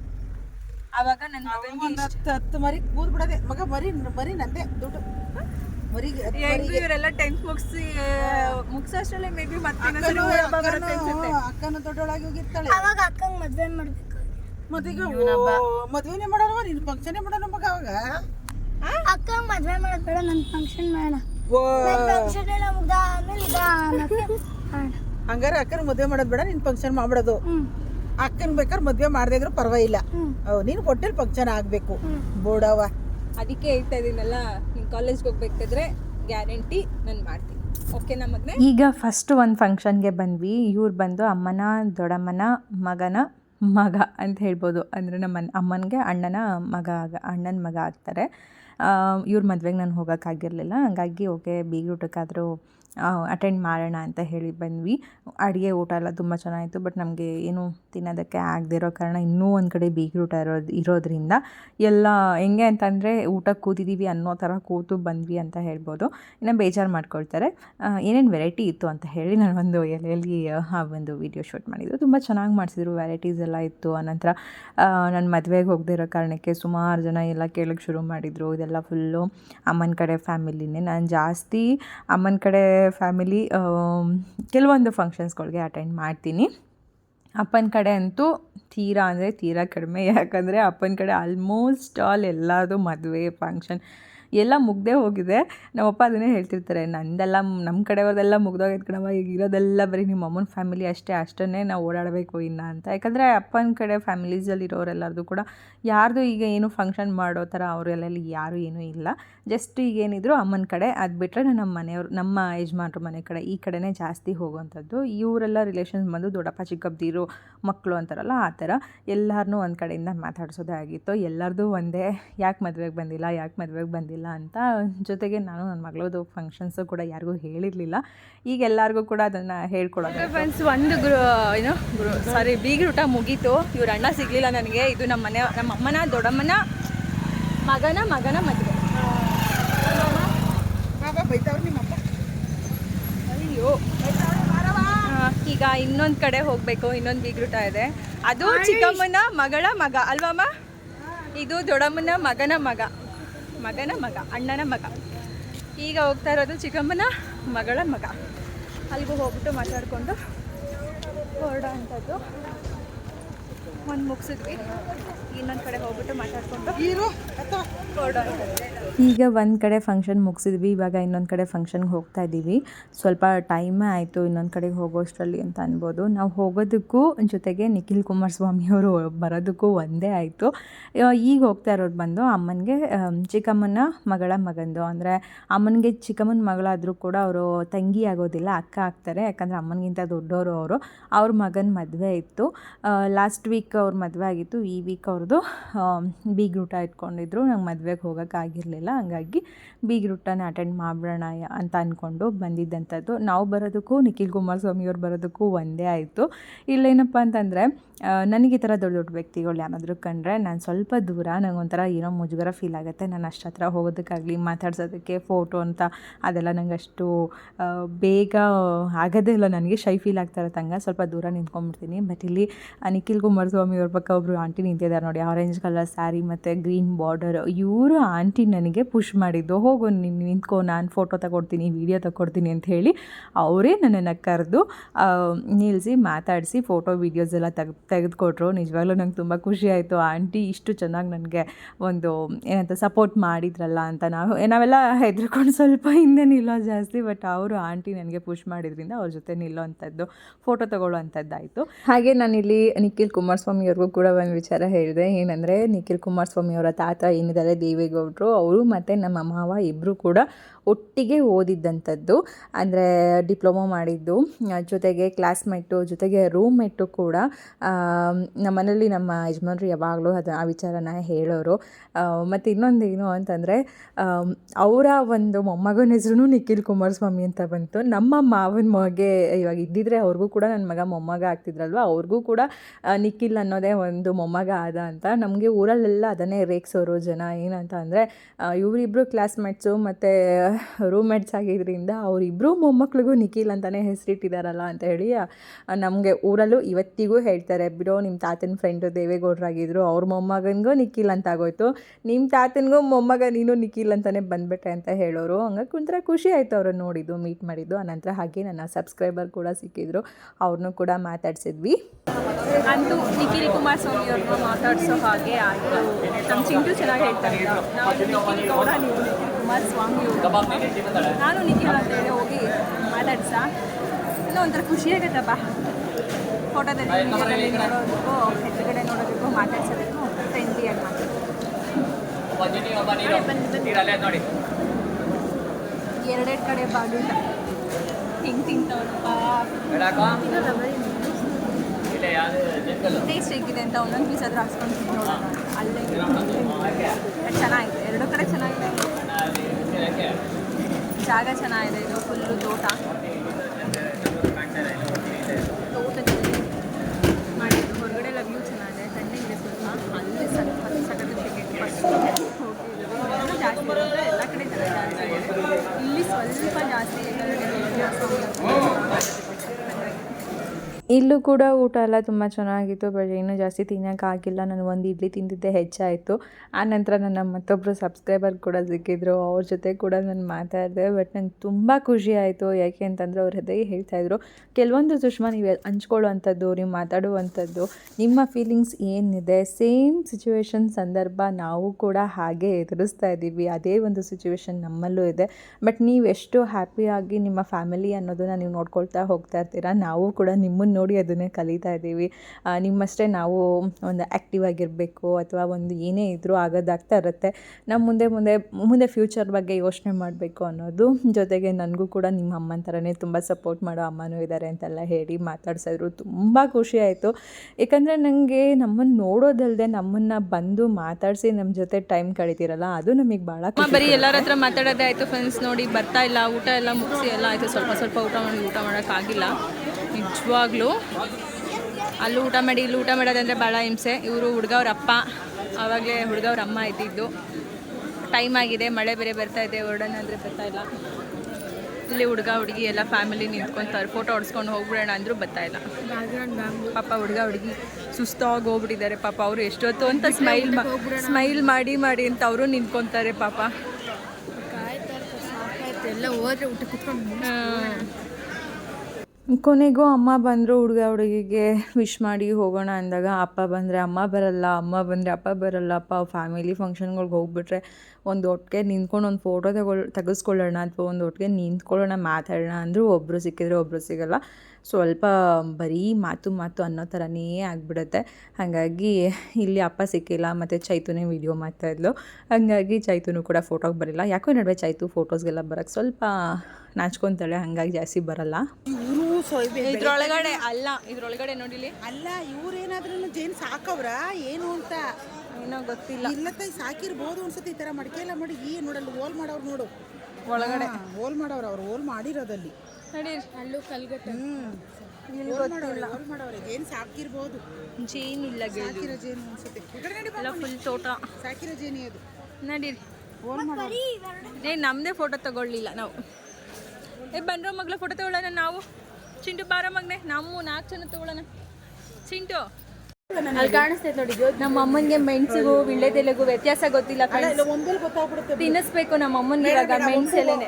ಆವಾಗ ನನ್ನ ಮಗನಿಗೆ ಒಂದ್ ಹತ್ತು ಹತ್ತು ಮರಿ ಕೂದ್ ಬಿಡದೆ ಮಗ ಮರಿ ಮರಿ ನಂದೆ ದುಡ್ಡು. ಮರಿಗೆ ಹೆಂಗು ಇವರೆಲ್ಲ ಟೆಂತ್ ಮುಗಿಸಿ ಮುಗಿಸೋಷ್ಟರಲ್ಲೇ ಮೇ ಬಿ ಮತ್ತೆ ಅಕ್ಕನು ದೊಡ್ಡೊಳಗೆ ಹೋಗಿರ್ತಾಳೆ. ಅವಾಗ ಅಕ್ಕಂಗೆ ಮದ್ವೆ ಮಾಡ್ಬೇಕು ಮತ್ತೀಗ ಮದ್ವೆನೇ ಮಾಡೋಣ ನಿನ್? ಫಂಕ್ಷನೇ ಮಾಡೋಣ ಮಗ ಅವಾಗ? ಅಕ್ಕಂಗೆ ಮದ್ವೆ ಮಾಡೋದು ಬೇಡ ನನ್ನ ಫಂಕ್ಷನ್ ಮಾಡೋಣ ನನ್ನ ಫಂಕ್ಷನ್ ಎಲ್ಲ ಮುಗ್ದ ಮಾಡೋಣ. ಹಂಗಾರೆ ಅಕ್ಕನ ಮದ್ವೆ ಮಾಡೋದು ಬೇಡ ನಿನ್ ಫಂಕ್ಷನ್ ಮಾಡ್ಬಿಡೋದು. ಅಕ್ಕನ್ ಬೇಕಾದ್ರೆ ಮದ್ವೆ ಮಾಡದೇ ಇದ್ರು ಪರವಾಗಿಲ್ಲ. ನೀನು ಹೋಟೆಲ್ ಫಂಕ್ಷನ್ ಆಗ್ಬೇಕು. ಬೋಡವ ಅದಕ್ಕೆ ಹೇಳ್ತಾ ಇದೀನಲ್ಲ ನೀನು ಕಾಲೇಜ್ಗೆ ಹೋಗ್ಬೇಕಾದ್ರೆ ಗ್ಯಾರಂಟಿ ನಾನು ಮಾಡ್ತೀನಿ. ಓಕೆನಾ ಮಗನೇ? ಈಗ ಫಸ್ಟ್ ಒಂದು ಫಂಕ್ಷನ್ಗೆ ಬಂದ್ವಿ. ಇವ್ರು ಬಂದು ಅಮ್ಮನ ದೊಡ್ಡಮ್ಮನ ಮಗನ ಮಗ ಅಂತ ಹೇಳ್ಬೋದು. ಅಂದರೆ ನಮ್ಮ ಅಮ್ಮನಿಗೆ ಅಣ್ಣನ ಮಗ ಆಗ ಅಣ್ಣನ ಮಗ ಆಗ್ತಾರೆ. ಇವ್ರ ಮದ್ವೆಗೆ ನಾನು ಹೋಗೋಕ್ಕಾಗಿರಲಿಲ್ಲ ಹಂಗಾಗಿ ಓಕೆ ಬೀಗ್ರೂಟಕ್ಕಾದರೂ ಅಟೆಂಡ್ ಮಾಡೋಣ ಅಂತ ಹೇಳಿ ಬಂದ್ವಿ. ಅಡುಗೆ, ಊಟ ಎಲ್ಲ ತುಂಬ ಚೆನ್ನಾಗಿತ್ತು ಬಟ್ ನಮಗೆ ಏನು ತಿನ್ನೋದಕ್ಕೆ ಆಗದೆ ಇರೋ ಕಾರಣ ಇನ್ನೂ ಒಂದು ಕಡೆ ಬೀಗ್ರೂಟ ಇರೋದು, ಇರೋದ್ರಿಂದ ಎಲ್ಲ ಹೆಂಗೆ ಅಂತಂದರೆ ಊಟಕ್ಕೆ ಕೂತಿದ್ದೀವಿ ಅನ್ನೋ ಥರ ಕೂತು ಬಂದ್ವಿ ಅಂತ ಹೇಳ್ಬೋದು. ಇನ್ನು ಬೇಜಾರು ಮಾಡ್ಕೊಳ್ತಾರೆ. ಏನೇನು ವೆರೈಟಿ ಇತ್ತು ಅಂತ ಹೇಳಿ ನಾನು ಒಂದು ಎಲೆಯಲ್ಲಿ, ಆ, ಒಂದು ವಿಡಿಯೋ ಶೂಟ್ ಮಾಡಿದ್ದು. ತುಂಬ ಚೆನ್ನಾಗಿ ಮಾಡಿಸಿದ್ರು ವೆರೈಟೀಸ್ ಎಲ್ಲ ಇತ್ತು. ಆನಂತರ ನನ್ನ ಮದುವೆಗೆ ಹೋಗದೆ ಇರೋ ಕಾರಣಕ್ಕೆ ಸುಮಾರು ಜನ ಎಲ್ಲ ಕೇಳೋಕ್ಕೆ ಶುರು ಮಾಡಿದರು. ಇದೆಲ್ಲ ಫುಲ್ಲು ಅಮ್ಮನ ಕಡೆ ಫ್ಯಾಮಿಲಿನೇ ನಾನು ಜಾಸ್ತಿ ಅಮ್ಮನ ಕಡೆ ಫ್ಯಾಮಿಲಿ ಕೆಲವೊಂದು ಫಂಕ್ಷನ್ಸ್ಗಳಿಗೆ ಅಟೆಂಡ್ ಮಾಡ್ತೀನಿ. ಅಪ್ಪನ ಕಡೆ ಅಂತೂ ತೀರಾ ಅಂದರೆ ತೀರಾ ಕಡಿಮೆ. ಯಾಕಂದರೆ ಅಪ್ಪನ ಕಡೆ ಆಲ್ಮೋಸ್ಟ್ ಆಲ್ ಎಲ್ಲದೂ ಮದುವೆ ಫಂಕ್ಷನ್ ಎಲ್ಲ ಮುಗ್ದೇ ಹೋಗಿದೆ. ನಮ್ಮಪ್ಪ ಅದನ್ನೇ ಹೇಳ್ತಿರ್ತಾರೆ, ನಂದೆಲ್ಲ ನಮ್ಮ ಕಡೆಯವ್ರದೆಲ್ಲ ಮುಗ್ದೋಗೈತೆ ಕಣವ ಈಗ ಇರೋದೆಲ್ಲ ಬರೀ ನಿಮ್ಮ ಅಮ್ಮನ ಫ್ಯಾಮಿಲಿ ಅಷ್ಟೇ, ಅಷ್ಟನ್ನೇ ನಾವು ಓಡಾಡಬೇಕು ಇನ್ನು ಅಂತ. ಯಾಕಂದರೆ ಅಪ್ಪನ ಕಡೆ ಫ್ಯಾಮಿಲೀಸಲ್ಲಿ ಇರೋರೆಲ್ಲರದು ಕೂಡ ಯಾರ್ದು ಈಗ ಏನು ಫಂಕ್ಷನ್ ಮಾಡೋ ಥರ ಅವರೆಲ್ಲ ಯಾರೂ ಏನೂ ಇಲ್ಲ. ಜಸ್ಟ್ ಈಗ ಏನಿದ್ರು ಅಮ್ಮನ ಕಡೆ, ಅದು ಬಿಟ್ಟರೆ ನಮ್ಮ ಮನೆಯವರು, ನಮ್ಮ ಯಜಮಾನ್ರ ಮನೆ ಕಡೆ, ಈ ಕಡೆನೇ ಜಾಸ್ತಿ ಹೋಗುವಂಥದ್ದು. ಇವರೆಲ್ಲ ರಿಲೇಷನ್ಸ್ ಬಂದು ದೊಡ್ಡಪ್ಪ, ಚಿಕ್ಕಪ್ಪದಿರೋ ಮಕ್ಕಳು ಅಂತಾರಲ್ಲ, ಆ ಥರ ಎಲ್ಲರನ್ನೂ ಒಂದು ಕಡೆಯಿಂದ ಮಾತಾಡಿಸೋದೇ ಆಗಿತ್ತು. ಎಲ್ಲರದು ಒಂದೇ, ಯಾಕೆ ಮದುವೆಗೆ ಬಂದಿಲ್ಲ, ಯಾಕೆ ಮದುವೆಗೆ ಬಂದಿಲ್ಲ ಅಂತ ಜೊತೆಗೆ ನಾನು ನನ್ನ ಮಗಳದು ಫಂಕ್ಷನ್ಸು ಕೂಡ ಯಾರಿಗೂ ಹೇಳಿರಲಿಲ್ಲ. ಈಗ ಎಲ್ಲರಿಗೂ ಕೂಡ ಅದನ್ನು ಹೇಳ್ಕೊಡೋದು. ಫ್ರೆಂಡ್ಸ್ ಒಂದು ಗ್ರೂ ಏನು ಗ್ರೂ ಸಾರಿ ಬೀಗ್ರೂಟ ಮುಗೀತು. ಇವ್ರ ಅಣ್ಣ ಸಿಗಲಿಲ್ಲ ನನಗೆ. ಇದು ನಮ್ಮ ಮನೆ ನಮ್ಮ ಅಮ್ಮನ ದೊಡ್ಡಮ್ಮನ ಮಗನ ಮಗನ ಮದುವೆ. ಬಾಬಾ ಬೈತಾವ್ರು ನಿಮ್ಮಪ್ಪ ಅಯ್ಯೋ. ಈಗ ಇನ್ನೊಂದು ಕಡೆ ಹೋಗಬೇಕು. ಇನ್ನೊಂದು ಬೀಗ್ರೂಟ ಇದೆ. ಅದು ಚಿಕ್ಕಮ್ಮನ ಮಗಳ ಮಗ. ಅಲ್ವಮ್ಮ ಇದು ದೊಡ್ಡಮ್ಮನ ಮಗನ ಮಗ. ಮಗನ ಮಗ, ಅಣ್ಣನ ಮಗ. ಈಗ ಹೋಗ್ತಾ ಇರೋದು ಚಿಕ್ಕಮ್ಮನ ಮಗಳ ಮಗ. ಅಲ್ಲಿಗೂ ಹೋಗ್ಬಿಟ್ಟು ಮಾತಾಡಿಕೊಂಡು ಹೊರಡೋ ಅಂಥದ್ದು ಒಂದು ಮುಗಿಸಿದ್ವಿ. ಇನ್ನೊಂದು ಕಡೆ ಹೋಗ್ಬಿಟ್ಟು ಮಾತಾಡಿಕೊಂಡು ಈಗ ಒಂದು ಕಡೆ ಫಂಕ್ಷನ್ ಮುಗಿಸಿದ್ವಿ ಇವಾಗ ಇನ್ನೊಂದು ಕಡೆ ಫಂಕ್ಷನ್ಗೆ ಹೋಗ್ತಾ ಇದ್ದೀವಿ ಸ್ವಲ್ಪ ಟೈಮೇ ಆಯಿತು ಇನ್ನೊಂದು ಕಡೆಗೆ ಹೋಗೋಷ್ಟರಲ್ಲಿ ಅಂತ ಅನ್ಬೋದು. ನಾವು ಹೋಗೋದಕ್ಕೂ ಜೊತೆಗೆ ನಿಖಿಲ್ ಕುಮಾರಸ್ವಾಮಿ ಅವರು ಬರೋದಕ್ಕೂ ಒಂದೇ ಆಯಿತು. ಈಗ ಹೋಗ್ತಾ ಇರೋರು ಬಂದು ಅಮ್ಮನಿಗೆ ಚಿಕ್ಕಮ್ಮನ ಮಗಳ ಮಗಂದು. ಅಂದರೆ ಅಮ್ಮನಿಗೆ ಚಿಕ್ಕಮ್ಮನ ಮಗಳಾದರೂ ಕೂಡ ಅವರು ತಂಗಿ ಆಗೋದಿಲ್ಲ ಅಕ್ಕ ಆಗ್ತಾರೆ. ಯಾಕಂದರೆ ಅಮ್ಮನಿಗಿಂತ ದೊಡ್ಡವರು ಅವರು. ಅವ್ರ ಮಗನ ಮದುವೆ ಇತ್ತು. ಲಾಸ್ಟ್ ವೀಕ್ ಅವ್ರ ಮದುವೆ ಆಗಿತ್ತು, ಈ ವೀಕ್ ಅವ್ರದ್ದು ಬೀಗ್ರೂಟ ಇಟ್ಕೊಂಡಿದ್ರು. ನಂಗೆ ಮದುವೆಗೆ ಹೋಗೋಕ್ಕಾಗಿರಲಿಲ್ಲ ಹಂಗಾಗಿ ಬೀಗ್ರೂಟನ ಅಟೆಂಡ್ ಮಾಡೋಣ ಅಂತ ಅಂದ್ಕೊಂಡು ಬಂದಿದ್ದಂಥದ್ದು. ನಾವು ಬರೋದಕ್ಕೂ ನಿಖಿಲ್ ಕುಮಾರಸ್ವಾಮಿ ಅವ್ರು ಬರೋದಕ್ಕೂ ಒಂದೇ ಆಯಿತು. ಇಲ್ಲೇನಪ್ಪ ಅಂತಂದರೆ ನನಗೆ ಈ ಥರ ದೊಡ್ಡ ದೊಡ್ಡ ವ್ಯಕ್ತಿಗಳು ಯಾರಾದರೂ ಕಂಡ್ರೆ ನಾನು ಸ್ವಲ್ಪ ದೂರ ನಂಗೊಂಥರ ಏನೋ ಮುಜುಗರ ಫೀಲ್ ಆಗುತ್ತೆ. ನಾನು ಅಷ್ಟು ಹತ್ರ ಹೋಗೋದಕ್ಕಾಗಲಿ, ಮಾತಾಡ್ಸೋದಕ್ಕೆ ಫೋಟೋ ಅಂತ ಅದೆಲ್ಲ ನಂಗೆ ಅಷ್ಟು ಬೇಗ ಆಗೋದೇ ಇಲ್ಲ. ನನಗೆ ಶೈ ಫೀಲ್ ಆಗ್ತಾ ಇರೋ ತಂಗ ಸ್ವಲ್ಪ ದೂರ ನಿಂತ್ಕೊಂಡ್ಬಿಡ್ತೀನಿ. ಬಟ್ ಇಲ್ಲಿ ನಿಖಿಲ್ ಕುಮಾರಸ್ವಾಮಿ ಅವ್ರ ಪಕ್ಕ ಒಬ್ಬರು ಆಂಟಿ ನಿಂತಿದ್ದಾರೆ ನೋಡಿ ಆರೆಂಜ್ ಕಲರ್ ಸ್ಯಾರಿ ಮತ್ತು ಗ್ರೀನ್ ಬಾರ್ಡರ್ ಇವರು ಆಂಟಿ ನನಗೆ ಪುಷ್ ಮಾಡಿದ್ದು, ಹೋಗು, ನೀನು ನಿಂತ್ಕೊ, ನಾನು ಫೋಟೋ ತಗೊಡ್ತೀನಿ ವೀಡಿಯೋ ತಗೊಡ್ತೀನಿ ಅಂತ ಹೇಳಿ ಅವರೇ ನನ್ನನ್ನು ಕರೆದು ನಿಲ್ಲಿಸಿ ಮಾತಾಡಿಸಿ ಫೋಟೋ ವೀಡಿಯೋಸ್ ಎಲ್ಲ ತೆಗ್, ತೆಗೆದುಕೊಟ್ರು. ನಿಜವಾಗ್ಲೂ ನಂಗೆ ತುಂಬ ಖುಷಿ ಆಯಿತು. ಆಂಟಿ ಇಷ್ಟು ಚೆನ್ನಾಗಿ ನನಗೆ ಒಂದು ಏನಂತ ಸಪೋರ್ಟ್ ಮಾಡಿದ್ರಲ್ಲ ಅಂತ ನಾವು, ನಾವೆಲ್ಲ ಹೆದ್ರಿಕೊಂಡು ಸ್ವಲ್ಪ ಹಿಂದೆ ನಿಲ್ಲೋ ಜಾಸ್ತಿ ಬಟ್ ಅವರು ಆಂಟಿ ನನಗೆ ಪುಷ್ ಮಾಡಿದ್ರಿಂದ ಅವ್ರ ಜೊತೆ ನಿಲ್ಲೋ ಅಂಥದ್ದು ಫೋಟೋ ತಗೊಳ್ಳೋ ಅಂಥದ್ದಾಯಿತು. ಹಾಗೆ ನಾನಿಲ್ಲಿ ನಿಖಿಲ್ ಕುಮಾರಸ್ವಾಮಿ ಅವ್ರಿಗೂ ಕೂಡ ಒಂದು ವಿಚಾರ ಹೇಳಿದೆ. ಏನಂದರೆ, ನಿಖಿಲ್ ಕುಮಾರಸ್ವಾಮಿ ಅವರ ತಾತ ಏನಿದ್ದಾರೆ, ದೇವೇಗೌಡರು, ಅವರು ಮತ್ತು ನಮ್ಮ ಮಾವ ಇಬ್ಬರು ಕೂಡ ಒಟ್ಟಿಗೆ ಓದಿದ್ದಂಥದ್ದು. ಅಂದರೆ, ಡಿಪ್ಲೊಮೊ ಮಾಡಿದ್ದು. ಜೊತೆಗೆ ಕ್ಲಾಸ್ಮೇಟು, ಜೊತೆಗೆ ರೂಮ್ಮೇಟು ಕೂಡ. ನಮ್ಮನೆಯಲ್ಲಿ ನಮ್ಮ ಯಜಮಾನರು ನಮ್ಮ ಯಜಮಾನ್ರು ಯಾವಾಗಲೂ ಅದು, ಆ ವಿಚಾರನ ಹೇಳೋರು. ಮತ್ತು ಇನ್ನೊಂದು ಏನು ಅಂತಂದರೆ ಅವರ ಒಂದು ಮೊಮ್ಮಗನ ಹೆಸರು ನಿಖಿಲ್ ಕುಮಾರಸ್ವಾಮಿ ಅಂತ ಬಂತು. ನಮ್ಮ ಮಾವನ ಮಗೆ ಇವಾಗ ಇದ್ದಿದ್ರೆ ಅವ್ರಿಗೂ ಕೂಡ ನನ್ನ ಮಗ ಮೊಮ್ಮಗ ಆಗ್ತಿದ್ರಲ್ವ? ಅವ್ರಿಗೂ ಕೂಡ ನಿಖಿಲ್ ಅನ್ನೋದೇ ಒಂದು ಮೊಮ್ಮಗ ಆದ ಅಂತ. ನಮಗೆ ಊರಲ್ಲೆಲ್ಲ ಅದನ್ನೇ ರೇಗ್ಸೋರು ಜನ ಏನಂತ ಅಂದರೆ ಇವರಿಬ್ಬರು ಕ್ಲಾಸ್ಮೇಟ್ಸು ಮತ್ತು ರೂಮ್ಮೇಟ್ಸ್ ಆಗಿದ್ದರಿಂದ ಅವರಿಬ್ಬರು ಮೊಮ್ಮಕ್ಳಿಗೂ ನಿಖಿಲ್ ಅಂತಲೇ ಹೆಸರಿಟ್ಟಿದ್ದಾರಲ್ಲ ಅಂತ ಹೇಳಿ ನಮಗೆ ಊರಲ್ಲೂ ಇವತ್ತಿಗೂ ಹೇಳ್ತಾರೆ, ಬಿಡೋ ನಿಮ್ಮ ತಾತನ ಫ್ರೆಂಡು ದೇವೇಗೌಡರಾಗಿದ್ದರು ಅವ್ರ ಮೊಮ್ಮಗನಿಗೂ ನಿಖಿಲ್ ಅಂತ ಆಗೋಯ್ತು. ನಿಮ್ಮ ತಾತನಿಗೂ ಮೊಮ್ಮಗ, ನೀನು ನಿಖಿಲ್ ಅಂತಲೇ ಬಂದ್ಬಿಟ್ಟೆ ಅಂತ ಹೇಳೋರು. ಹಂಗಾಗಿ ಒಂಥರ ಖುಷಿ ಆಯಿತು ಅವ್ರನ್ನ ನೋಡಿದ್ದು ಮೀಟ್ ಮಾಡಿದ್ದು. ಆನಂತರ ಹಾಗೆ ನನ್ನ ಸಬ್ಸ್ಕ್ರೈಬರ್ ಕೂಡ ಸಿಕ್ಕಿದ್ರು. ಅವ್ರನ್ನೂ ಕೂಡ ಮಾತಾಡ್ಸಿದ್ವಿ. ಅಂತೂ ನಿಖಿಲ್ ಕುಮಾರಸ್ವಾಮಿ ಅವ್ರನ್ನ ಮಾತಾಡಿಸೋ ಹಾಗೆ ಆಯಿತು. ನಮ್ಮ ಚಿಂಟು ಚೆನ್ನಾಗಿ ಹೇಳ್ತಾರೆ. ನಾವು ನಿಖಿಲ್ ಗೌಡ ನೀವು ನಿಖಿಲ್ ಕುಮಾರಸ್ವಾಮಿ ಅವರು. ನಾನು ನಿಖಿಲ್ ಅಂತೇಳಿ ಹೋಗಿ ಮಾತಾಡ್ಸ. ಎಲ್ಲ ಒಂಥರ ಖುಷಿ ಆಗುತ್ತಪ್ಪ ಫೋಟೋದಲ್ಲಿ ವಿಡಿಯೋದಲ್ಲಿ ನೋಡೋದಕ್ಕೂ ಎದುರುಗಡೆ ನೋಡೋದಕ್ಕೂ ಮಾತಾಡ್ಸೋದಕ್ಕೂ ಫ್ರೆಂಡ್ಲಿಯಾಗಿ ಮಾತಾಡ್ತಾರೆ ಎರಡೆರಡು ಕಡೆ ಬಾಗಿಲು ಹಿಂಗೆ ತಿಂತವ್ರಪ್ಪ. ಟೇಸ್ಟ್ ಹೇಗಿದೆ ಅಂತ ಒಂದೊಂದು ಪೀಸ್ ಆದ್ರೂ ಹಾಕ್ಸ್ಕೊಂಡು ನೋಡೋಣ. ಅಲ್ಲೇ ಚೆನ್ನಾಗಿದೆ. ಎರಡು ಕಡೆ ಚೆನ್ನಾಗಿದೆ. ಜಾಗ ಚೆನ್ನಾಗಿದೆ. ಇದು ಫುಲ್ಲು ತೋಟ. ಇಲ್ಲೂ ಕೂಡ ಊಟ ಎಲ್ಲ ತುಂಬ ಚೆನ್ನಾಗಿತ್ತು ಬಟ್ ಇನ್ನೂ ಜಾಸ್ತಿ ತಿನ್ನೋಕ್ಕಾಗಿಲ್ಲ ನಾನು ಒಂದು ಇಡ್ಲಿ ತಿಂದಿದ್ದೆ, ಹೆಚ್ಚಾಯಿತು. ನಂತರ ನನ್ನ ಮತ್ತೊಬ್ಬರು ಸಬ್ಸ್ಕ್ರೈಬರ್ ಕೂಡ ಸಿಕ್ಕಿದ್ರು. ಅವ್ರ ಜೊತೆ ಕೂಡ ನಾನು ಮಾತಾಡಿದೆ ಬಟ್ ನಂಗೆ ತುಂಬ ಖುಷಿ ಆಯಿತು. ಯಾಕೆ ಅಂತಂದರೆ ಅವ್ರ ಹೃದಯ ಹೇಳ್ತಾಯಿದ್ರು ಕೆಲವೊಂದು ಸುಷ್ಮಾ, ನೀವು ಹಂಚ್ಕೊಳ್ಳುವಂಥದ್ದು, ನೀವು ಮಾತಾಡುವಂಥದ್ದು, ನಿಮ್ಮ ಫೀಲಿಂಗ್ಸ್ ಏನಿದೆ? ಸೇಮ್ ಸಿಚುವೇಶನ್ ಸಂದರ್ಭ ನಾವು ಕೂಡ ಹಾಗೆ ಎದುರಿಸ್ತಾ ಇದ್ದೀವಿ. ಅದೇ ಒಂದು ಸಿಚುವೇಶನ್ ನಮ್ಮಲ್ಲೂ ಇದೆ. ಬಟ್ ನೀವು ಎಷ್ಟು ಹ್ಯಾಪಿಯಾಗಿ ನಿಮ್ಮ ಫ್ಯಾಮಿಲಿ ಅನ್ನೋದನ್ನ ನೀವು ನೋಡ್ಕೊಳ್ತಾ ಹೋಗ್ತಾ ಇರ್ತೀರಾ? ನಾವು ಕೂಡ ನಿಮ್ಮನ್ನು ನೋಡಿ ಅದನ್ನೇ ಕಲಿತಾ ಇದ್ದೀವಿ. ನಿಮ್ಮಷ್ಟೇ ನಾವು ಒಂದು ಆ್ಯಕ್ಟಿವ್ ಆಗಿರಬೇಕು ಅಥವಾ ಒಂದು ಏನೇ ಇದ್ದರೂ ಆಗೋದಾಗ್ತಾ ಇರುತ್ತೆ. ನಮ್ಮ ಮುಂದೆ ಮುಂದೆ ಮುಂದೆ ಫ್ಯೂಚರ್ ಬಗ್ಗೆ ಯೋಚನೆ ಮಾಡಬೇಕು ಅನ್ನೋದು. ಜೊತೆಗೆ ನನಗೂ ಕೂಡ ನಿಮ್ಮ ಅಮ್ಮನ ಥರನೇ ತುಂಬ ಸಪೋರ್ಟ್ ಮಾಡೋ ಅಮ್ಮನೂ ಇದ್ದಾರೆ ಅಂತೆಲ್ಲ ಹೇಳಿ ಮಾತಾಡ್ಸಿದ್ರು. ತುಂಬ ಖುಷಿ ಆಯಿತು. ಏಕೆಂದರೆ ನನಗೆ ನಮ್ಮನ್ನು ನೋಡೋದಲ್ಲದೆ ನಮ್ಮನ್ನು ಬಂದು ಮಾತಾಡಿಸಿ ನಮ್ಮ ಜೊತೆ ಟೈಮ್ ಕಳಿತೀರಲ್ಲ ಅದು ನಮಗೆ ಭಾಳ ಬರೀ ಎಲ್ಲರ ಹತ್ರ ಮಾತಾಡೋದೇ ಆಯಿತು ಫ್ರೆಂಡ್ಸ್ ನೋಡಿ ಬರ್ತಾ ಇಲ್ಲ ಊಟ ಎಲ್ಲ ಮುಗಿಸಿ ಎಲ್ಲ ಆಯಿತು. ಸ್ವಲ್ಪ ಸ್ವಲ್ಪ ಊಟ ಮಾಡಿ ಊಟ ಮಾಡೋಕ್ಕಾಗಿಲ್ಲ ನಿಜವಾಗ್ಲೂ ಅಲ್ಲೂ ಊಟ ಮಾಡಿ ಇಲ್ಲಿ ಊಟ ಮಾಡೋದಂದರೆ ಭಾಳ ಹಿಂಸೆ. ಇವರು ಹುಡುಗವ್ರ ಅಪ್ಪ ಆವಾಗಲೇ ಹುಡುಗವ್ರ ಅಮ್ಮ ಇದ್ದಿದ್ದು. ಟೈಮ್ ಆಗಿದೆ ಮಳೆ ಬೇರೆ ಬರ್ತಾ ಇದೆ ಹೊರಡೋಣ ಅಂದರೆ ಬರ್ತಾ ಇಲ್ಲ. ಹುಡುಗ ಹುಡುಗಿ ಎಲ್ಲ ಫ್ಯಾಮಿಲಿ ನಿಂತ್ಕೊಂತಾರೆ ಫೋಟೋ ಹೊಡ್ಸ್ಕೊಂಡು ಹೋಗ್ಬಿಡೋಣ ಅಂದರೂ ಬರ್ತಾಯಿಲ್ಲ ಪಾಪ ಹುಡುಗ ಹುಡುಗಿ ಸುಸ್ತಾಗಿ ಹೋಗ್ಬಿಟ್ಟಿದ್ದಾರೆ ಪಾಪ ಅವರು ಎಷ್ಟೊತ್ತು ಅಂತ ಸ್ಮೈಲ್ ಸ್ಮೈಲ್ ಮಾಡಿ ಮಾಡಿ ಅಂತ ಅವರು ನಿಂತ್ಕೊತಾರೆ ಪಾಪ. ಎಲ್ಲ ಹೋದ್ರೆ ಊಟ ಕುತ್ಕೊಂಡು ಕೊನೆಗೂ ಅಮ್ಮ ಬಂದರು, ಹುಡುಗ ಹುಡುಗಿಗೆ ವಿಶ್ ಮಾಡಿ ಹೋಗೋಣ ಅಂದಾಗ ಅಪ್ಪ ಬಂದರೆ ಅಮ್ಮ ಬರಲ್ಲ, ಅಮ್ಮ ಬಂದರೆ ಅಪ್ಪ ಬರಲ್ಲಪ್ಪ ಫ್ಯಾಮಿಲಿ ಫಂಕ್ಷನ್ಗಳ್ಗೆ ಹೋಗ್ಬಿಟ್ರೆ ಒಂದು ಒಟ್ಟಿಗೆ ನಿಂತ್ಕೊಂಡು ಒಂದು ಫೋಟೋ ತಗೊಳ್, ತೆಗೆಸ್ಕೊಳ್ಳೋಣ, ಅಥವಾ ಒಂದು ಒಟ್ಟಿಗೆ ನಿಂತ್ಕೊಳ್ಳೋಣ, ಮಾತಾಡೋಣ ಅಂದರೂ ಒಬ್ಬರು ಸಿಕ್ಕಿದ್ರೆ ಒಬ್ಬರು ಸಿಗಲ್ಲ. ಸ್ವಲ್ಪ ಬರೀ ಮಾತು ಮಾತು ಅನ್ನೋ ಥರನೇ ಆಗಿಬಿಡುತ್ತೆ. ಹಾಗಾಗಿ ಇಲ್ಲಿ ಅಪ್ಪ ಸಿಕ್ಕಿಲ್ಲ ಮತ್ತು ಚೈತುನೇ ವೀಡಿಯೋ ಮಾಡ್ತಾಯಿದ್ಲು ಹಾಗಾಗಿ ಚೈತುನು ಕೂಡ ಫೋಟೋಗೆ ಬರಲಿಲ್ಲ. ಯಾಕೋ ನಡುವೆ ಚೈತು ಫೋಟೋಸ್ಗೆಲ್ಲ ಬರೋಕ್ಕೆ ಸ್ವಲ್ಪ ನಾಚ್ಕೊತಾಳೆ ಹಾಗಾಗಿ ಜಾಸ್ತಿ ಬರಲ್ಲ. ಇದ್ರೊಳಗಡೆ ಅಲ್ಲ ಇದ್ರೊಳಗಡೆ ನೋಡಿಲಿ. ಅಲ್ಲ ಇವ್ರೇನಾದ್ರೂ ಜೇನು ಸಾಕವ್ರ? ಏನು ಅಂತ? ಏನೋ ಗೊತ್ತಿಲ್ಲ. ಇಲ್ಲತ್ತ ಸಾಕಿರ್ಬೋದು ಅನ್ಸುತ್ತೆ ಈ ಥರ ಮಡಿಕೆ ಎಲ್ಲ ಮಾಡಿ. ಈ ನೋಡಲ್ಲ ಹೋಲ್ ಮಾಡವ್ರು ನೋಡು. ಒಳಗಡೆ. ಹೋಲ್ ಮಾಡವ್ರ ಅವ್ರು ಹೋಲ್ ಮಾಡಿರೋದಲ್ಲಿ. ನಡಿ ಅಲ್ಲೂ ಕಲ್ಗಟ್ಟೆ. ಹೋಲ್ ಗೊತ್ತಿಲ್ಲ. ಹೋಲ್ ಮಾಡವ್ರೆ ಜೇನು ಸಾಕಿರ್ಬೋದು? ಜೇನ್ ಇಲ್ಲ ಸಾಕಿರೋ ಜೇನು ಅನ್ಸುತ್ತೆ. ಎಲ್ಲ ಫುಲ್ ತೋಟ. ಸಾಕಿರೋ ಜೇನಿ ಅದು. ನಡೀರಿ. ಹೋಲ್ ಮಾಡವ್ರೆ ಏ ನಮ್ಮದೇ ಫೋಟೋ ತಗೊಳ್ಳಿಲ್ಲ ನಾವು. ಏ ಬಂದ್ರೋ ಮಗ್ಳ ಫೋಟೋ ತಗೊಳ್ಳೋಣ ನಾವು. ಚಿಂಟು ಬಾರ ಮಗನೆ. ನಮ್ಮ ನಾಲ್ಕು ಜನ ತಗೊಳ್ಳೋಣ. ಚಿಂಟು. ಅಲ್ಲಿ ಕಾಣಿಸ್ತೈತೆ ನೋಡಿ ನಮ್ಮ ಅಮ್ಮನಿಗೆ ಮೆಣಸಿಗೂ ವಿಳ್ಳೆದೆಲೆಗೂ ವ್ಯತ್ಯಾಸ ಗೊತ್ತಿಲ್ಲ ತಿನ್ನಿಸ್ಬೇಕು ನಮ್ಮ ಅಮ್ಮನ್ಗೆ ಇವಾಗ ಮೆಣಸೆಲೆನೆ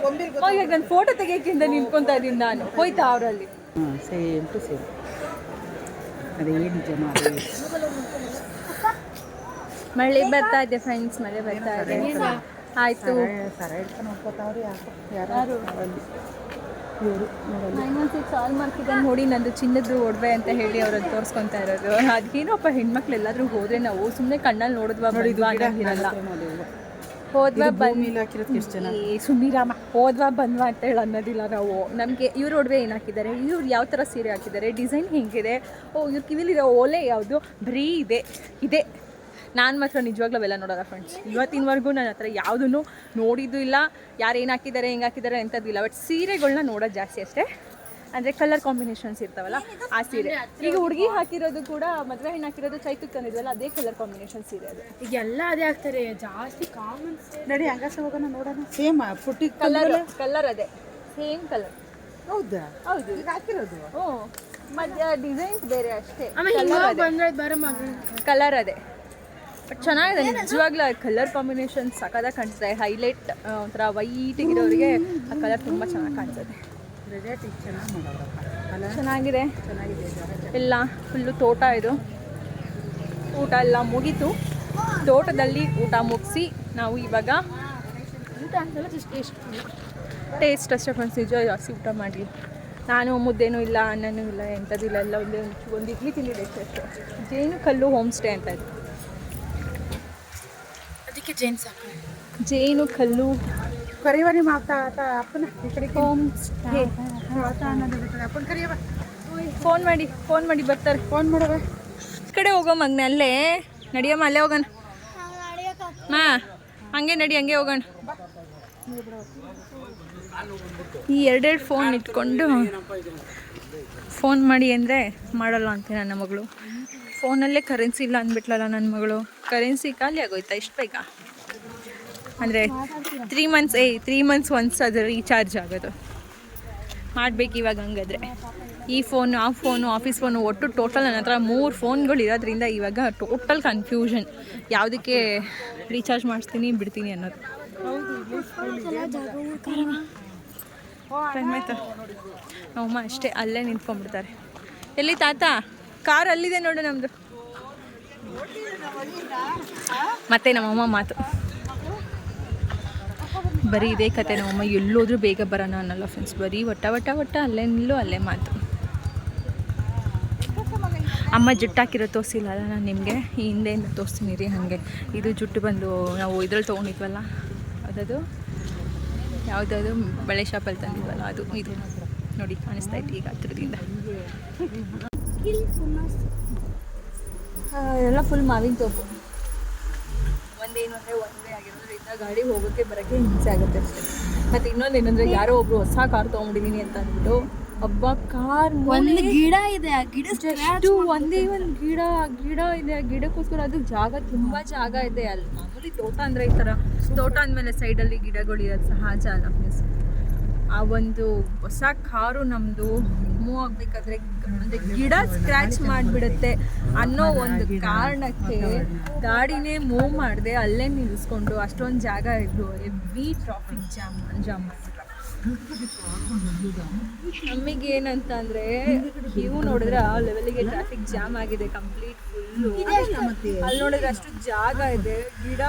ಇವಾಗ ನಾನು ಫೋಟೋ ತೆಗಿಯೋಕ್ಕಿಂತ ನಿಂತ್ಕೊಂತ ಇದ್ದೀನಿ ನಾನು. ಹೋಯ್ತಾ ಅವರಲ್ಲಿ? ಸೇಮ್ ಟು ಸೇಮ್ ಅದೇ ನಿಜನೂ ಅದೇ ಮಳೆ ಬರ್ತಾ ಇದೆ ಫ್ರೆಂಡ್ಸ್ ಮಳೆ ಬರ್ತಾ ಇದೆ. ಆಯ್ತು. ಇವರು ನೈನ್ ಒನ್ ಸಿಕ್ಸ್ ಆಲ್ ಇದೆ ನೋಡಿ ನಂದು ಚಿನ್ನದ್ದು ಒಡವೆ ಅಂತ ಹೇಳಿ ಅವ್ರಲ್ಲಿ ತೋರಿಸ್ಕೊಂತಾ ಇರೋದು. ಅದೇನಪ್ಪ ಹೆಣ್ಮಕ್ಳು ಎಲ್ಲಾದ್ರೂ ಹೋದ್ರೆ ನಾವು ಸುಮ್ಮನೆ ಕಣ್ಣಲ್ಲಿ ನೋಡಿದ್ವಾ ಅನ್ನೋದಿರಲ್ಲ ಹೋದ್ವಾ ಬಂದ್ ಹೋದ್ವಾ ಬಂದ್ವಾ ಅಂತ ಹೇಳಿ ಅನ್ನೋದಿಲ್ಲ ನಾವು. ನಮಗೆ ಇವ್ರ ಒಡವೆ ಏನು ಹಾಕಿದ್ದಾರೆ? ಇವ್ರು ಯಾವ ಥರ ಸೀರೆ ಹಾಕಿದ್ದಾರೆ? ಡಿಸೈನ್ ಹೆಂಗಿದೆ? ಓ ಇವ್ರ ಕಿವಿಲಿರೋ ಓಲೆ ಯಾವುದು? ಬರೀ ಇದೆ. ಇದೆ. ನಾನು ಮಾತ್ರ ನಿಜವಾಗ್ಲೂ ಅವೆಲ್ಲ ನೋಡೋಲ್ಲ ಫ್ರೆಂಡ್ಸ್ ಇವತ್ತಿನವರೆಗೂ ನನ್ನ ಹತ್ರ ಯಾವುದನ್ನು ನೋಡಿದ್ದು ಇಲ್ಲ. ಯಾರು ಏನು ಹಾಕಿದ್ದಾರೆ ಹೆಂಗೆ ಹಾಕಿದ್ದಾರೆ ಎಂಥದ್ದಿಲ್ಲ ಬಟ್ ಸೀರೆಗಳನ್ನ ನೋಡೋದು ಜಾಸ್ತಿ ಅಷ್ಟೇ. ಅಂದರೆ ಕಲರ್ ಕಾಂಬಿನೇಷನ್ಸ್ ಇರ್ತಾವಲ್ಲ ಆ ಸೀರೆ. ಈಗ ಹುಡುಗಿ ಹಾಕಿರೋದು ಕೂಡ ಮದುವೆ ಹೆಣ್ಣು ಹಾಕಿರೋದು ಚೈತಕ್ ತಂದಿದ್ವಲ್ಲ ಅದೇ ಕಲರ್ ಕಾಂಬಿನೇಷನ್ ಸೀರೆ ಅದು. ಈಗ ಎಲ್ಲ ಅದೇ ಆಗ್ತಾರೆ ಜಾಸ್ತಿ ಕಾಮನ್ ನಡಿ ಹಂಗಸ ಹೋಗೋಣ ನೋಡೋಣ. ಸೇಮ್ ಪುಟ್ಟಿ ಕಲರ್ ಕಲರ್ ಅದೇ. ಸೇಮ್ ಕಲರ್ ಹೌದಾ? ಹೌದು. ಈಗ ಹಾಕಿರೋದು? ಹ್ಞೂ ಮತ್ತೆ ಡಿಸೈನ್ಸ್ ಬೇರೆ ಅಷ್ಟೇ. ಕಲರ್ ಅದೇ. ಚೆನ್ನಾಗಿದೆ, ನಿಜವಾಗ್ಲೂ ಕಲರ್ ಕಾಂಬಿನೇಷನ್ ಸಖತ್ತಾಗಿ ಕಾಣಿಸುತ್ತೆ ಹೈಲೈಟ್ ಒಂಥರ ವೈಟ್ ಇರೋರಿಗೆ ಆ ಕಲರ್ ತುಂಬ ಚೆನ್ನಾಗಿ ಕಾಣಿಸುತ್ತೆ. ಚೆನ್ನಾಗಿದೆ. ಎಲ್ಲ ಫುಲ್ಲು ತೋಟ ಇದು. ಊಟ ಎಲ್ಲ ಮುಗೀತು. ತೋಟದಲ್ಲಿ ಊಟ ಮುಗಿಸಿ, ನಾವು ಇವಾಗ ಟೇಸ್ಟ್ ಅಷ್ಟೇ ಫ್ರೆಂಡ್ಸ್ ನಿಜ ಜಾಸ್ತಿ ಊಟ ಮಾಡಿ ನಾನು ಮುದ್ದೆನೂ ಇಲ್ಲ, ಅನ್ನನೂ ಇಲ್ಲ ಎಂಥದ್ದು ಇಲ್ಲ ಎಲ್ಲ ಒಂದೇ ಒಂದು ಇಡ್ಲಿ ತಿಂದಿದೆ ಅಷ್ಟೇ. ಜೇನು ಕಲ್ಲು ಹೋಮ್ ಸ್ಟೇ ಅಂತ ಇದೆ. ಅದಕ್ಕೆ ಜೇನ್ ಸಾಕು? ಜೇನು ಕಲ್ಲು. ಕರಿಯವ ಮಾತಾ ಆತ ಅಪ್ಪನ ಈ ಕಡೆ ಹೋಮ್ ಸ್ಟೇ ಆತ ಅನ್ನೋದು ಅಪ್ಪನ ಕರಿಯವ ಫೋನ್ ಮಾಡಿ ಫೋನ್ ಮಾಡಿ ಬರ್ತಾರೆ. ಫೋನ್ ಮಾಡವ ಈ ಕಡೆ ಹೋಗೋ ಮಗ್ನ ಅಲ್ಲೇ. ನಡಿಯಮ್ಮ ಅಲ್ಲೇ ಹೋಗೋಣ. ಹಾ ಹಂಗೆ ನಡಿ ಹಂಗೆ ಹೋಗೋಣ. ಈ ಎರಡೆರಡು ಫೋನ್ ಇಟ್ಕೊಂಡು ಫೋನ್ ಮಾಡಿ ಅಂದರೆ ಮಾಡಲ್ಲ ಅಂತೆ ನನ್ನ ಮಗಳು. ಫೋನಲ್ಲೇ ಕರೆನ್ಸಿ ಇಲ್ಲ ಅಂದ್ಬಿಟ್ಲಲ್ಲ ನನ್ನ ಮಗಳು. ಕರೆನ್ಸಿ ಖಾಲಿ ಆಗೋಯ್ತಾ? ಇಷ್ಟು ಬೇಗ? ಅಂದರೆ ತ್ರೀ ಮಂತ್ಸ್ ಏಯ್ ತ್ರೀ ಮಂತ್ಸ್ ಒನ್ಸ್ ಅದು ರೀಚಾರ್ಜ್ ಆಗೋದು. ಮಾಡಬೇಕು ಇವಾಗ ಹಂಗಾದ್ರೆ. ಈ ಫೋನು ಆ ಫೋನು ಆಫೀಸ್ ಫೋನು ಒಟ್ಟು ಟೋಟಲ್ ನನ್ನ ಹತ್ರ ಮೂರು ಫೋನ್ಗಳು ಇರೋದ್ರಿಂದ ಇವಾಗ ಟೋಟಲ್ ಕನ್ಫ್ಯೂಷನ್ ಯಾವುದಕ್ಕೆ ರೀಚಾರ್ಜ್ ಮಾಡಿಸ್ತೀನಿ, ಬಿಡ್ತೀನಿ ಅನ್ನೋದು. ಆಯ್ತು? ನಮ್ಮಮ್ಮ ಅಷ್ಟೇ, ಅಲ್ಲೇ ನಿಂತ್ಕೊಂಡ್ಬಿಡ್ತಾರೆ. ಎಲ್ಲಿ ತಾತ? ಕಾರ್ ಅಲ್ಲಿದೆ ನೋಡು ನಮ್ಮದು ಮತ್ತೆ ನಮ್ಮಮ್ಮ ಮಾತು. ಬರೀ ಇದೇ ಕತೆ ನಮ್ಮಮ್ಮ, ಎಲ್ಲೋದ್ರೂ ಬೇಗ ಬರೋಣ ಅನ್ನಲ್ಲ ಫ್ರೆಂಡ್ಸ್ ಬರೀ ಒಟ್ಟ ಒಟ್ಟ ಒಟ್ಟ ಅಲ್ಲೇ ನಿಲ್ಲು, ಅಲ್ಲೇ ಮಾತು. ಅಮ್ಮ ಜುಟ್ಟು ತೋರಿಸಿಲ್ಲ ಅಲ್ಲ ನಾನು ನಿಮಗೆ? ಈ ಹಿಂದೆಯಿಂದ ತೋರಿಸ್ತೀನಿ ರೀ ಹಾಗೆ. ಇದು ಜುಟ್ಟು ಬಂದು ನಾವು ಇದ್ರಲ್ಲಿ ತೊಗೊಂಡಿದ್ವಲ್ಲ, ಅದದು ಯಾವುದಾದ್ರು ಬಳೆ ಶಾಪಲ್ಲಿ ತಂದಿದ್ವಲ್ಲ ಅದು, ಇದು ನೋಡಿ ಕಾಣಿಸ್ತಾ ಇತ್ತು ಈಗ ಹತ್ರದಿಂದ. ಎಲ್ಲ ಫುಲ್ ಮಾವಿನ ತೋಪು. ಒಂದೇನು ಅಂದರೆ ಒಂದೇ ಆಗಿರೋದ್ರಿಂದ ಗಾಡಿ ಹೋಗೋಕ್ಕೆ ಬರೋಕ್ಕೆ ಹಿಂಸೆ ಆಗುತ್ತೆ ಅಷ್ಟೇ. ಮತ್ತು ಇನ್ನೊಂದು ಏನಂದರೆ ಯಾರೋ ಒಬ್ರು ಹೊಸ ಕಾರ್ ತೊಗೊಂಡಿದ್ದೀನಿ ಅಂತ ಅಂದ್ಬಿಟ್ಟು ಒಬ್ಬ ಕಾರ್ ಒಂದು ಗಿಡ ಇದೆ ಆ ಗಿಡ ಅಷ್ಟು ಒಂದೇ ಒಂದು ಗಿಡ ಗಿಡ ಇದೆ ಆ ಗಿಡಕ್ಕೋಸ್ಕರ ಅದು ಜಾಗ ತುಂಬ ಜಾಗ ಇದೆ. ಅಲ್ಲಿ ಮಾಮೂಲಿ ತೋಟ ಅಂದರೆ ಈ ಥರ ತೋಟ ಅಂದಮೇಲೆ ಸೈಡಲ್ಲಿ ಗಿಡಗಳು ಇರೋದು ಸಹಜ ಅಲ್ಲ ಪ್ಲೀಸ್ ಆ ಒಂದು ಹೊಸ ಕಾರು ನಮ್ಮದು ಮೂವ್ ಆಗಬೇಕಾದ್ರೆ ಅಂದರೆ ಗಿಡ ಸ್ಕ್ರಾಚ್ ಮಾಡಿಬಿಡುತ್ತೆ ಅನ್ನೋ ಒಂದು ಕಾರಣಕ್ಕೆ ಗಾಡಿನೇ ಮೂವ್ ಮಾಡಿದೆ ಅಲ್ಲೇ ನಿಲ್ಲಿಸ್ಕೊಂಡು ಅಷ್ಟೊಂದು ಜಾಗ ಇದ್ದು ಎವ್ರಿ ಟ್ರಾಫಿಕ್ ಜಾಮ್ ಜಾಮ್ ನಮಗೆ ಏನಂತ ಅಂದ್ರೆ ನೀವು ನೋಡಿದ್ರೆ ಆ ಲೆವೆಲ್ಗೆ ಟ್ರಾಫಿಕ್ ಜಾಮ್ ಆಗಿದೆ ಕಂಪ್ಲೀಟ್ ಫುಲ್ ಅಲ್ಲಿ ನೋಡಿದ್ರೆ ಅಷ್ಟು ಜಾಗ ಇದೆ ಗಿಡ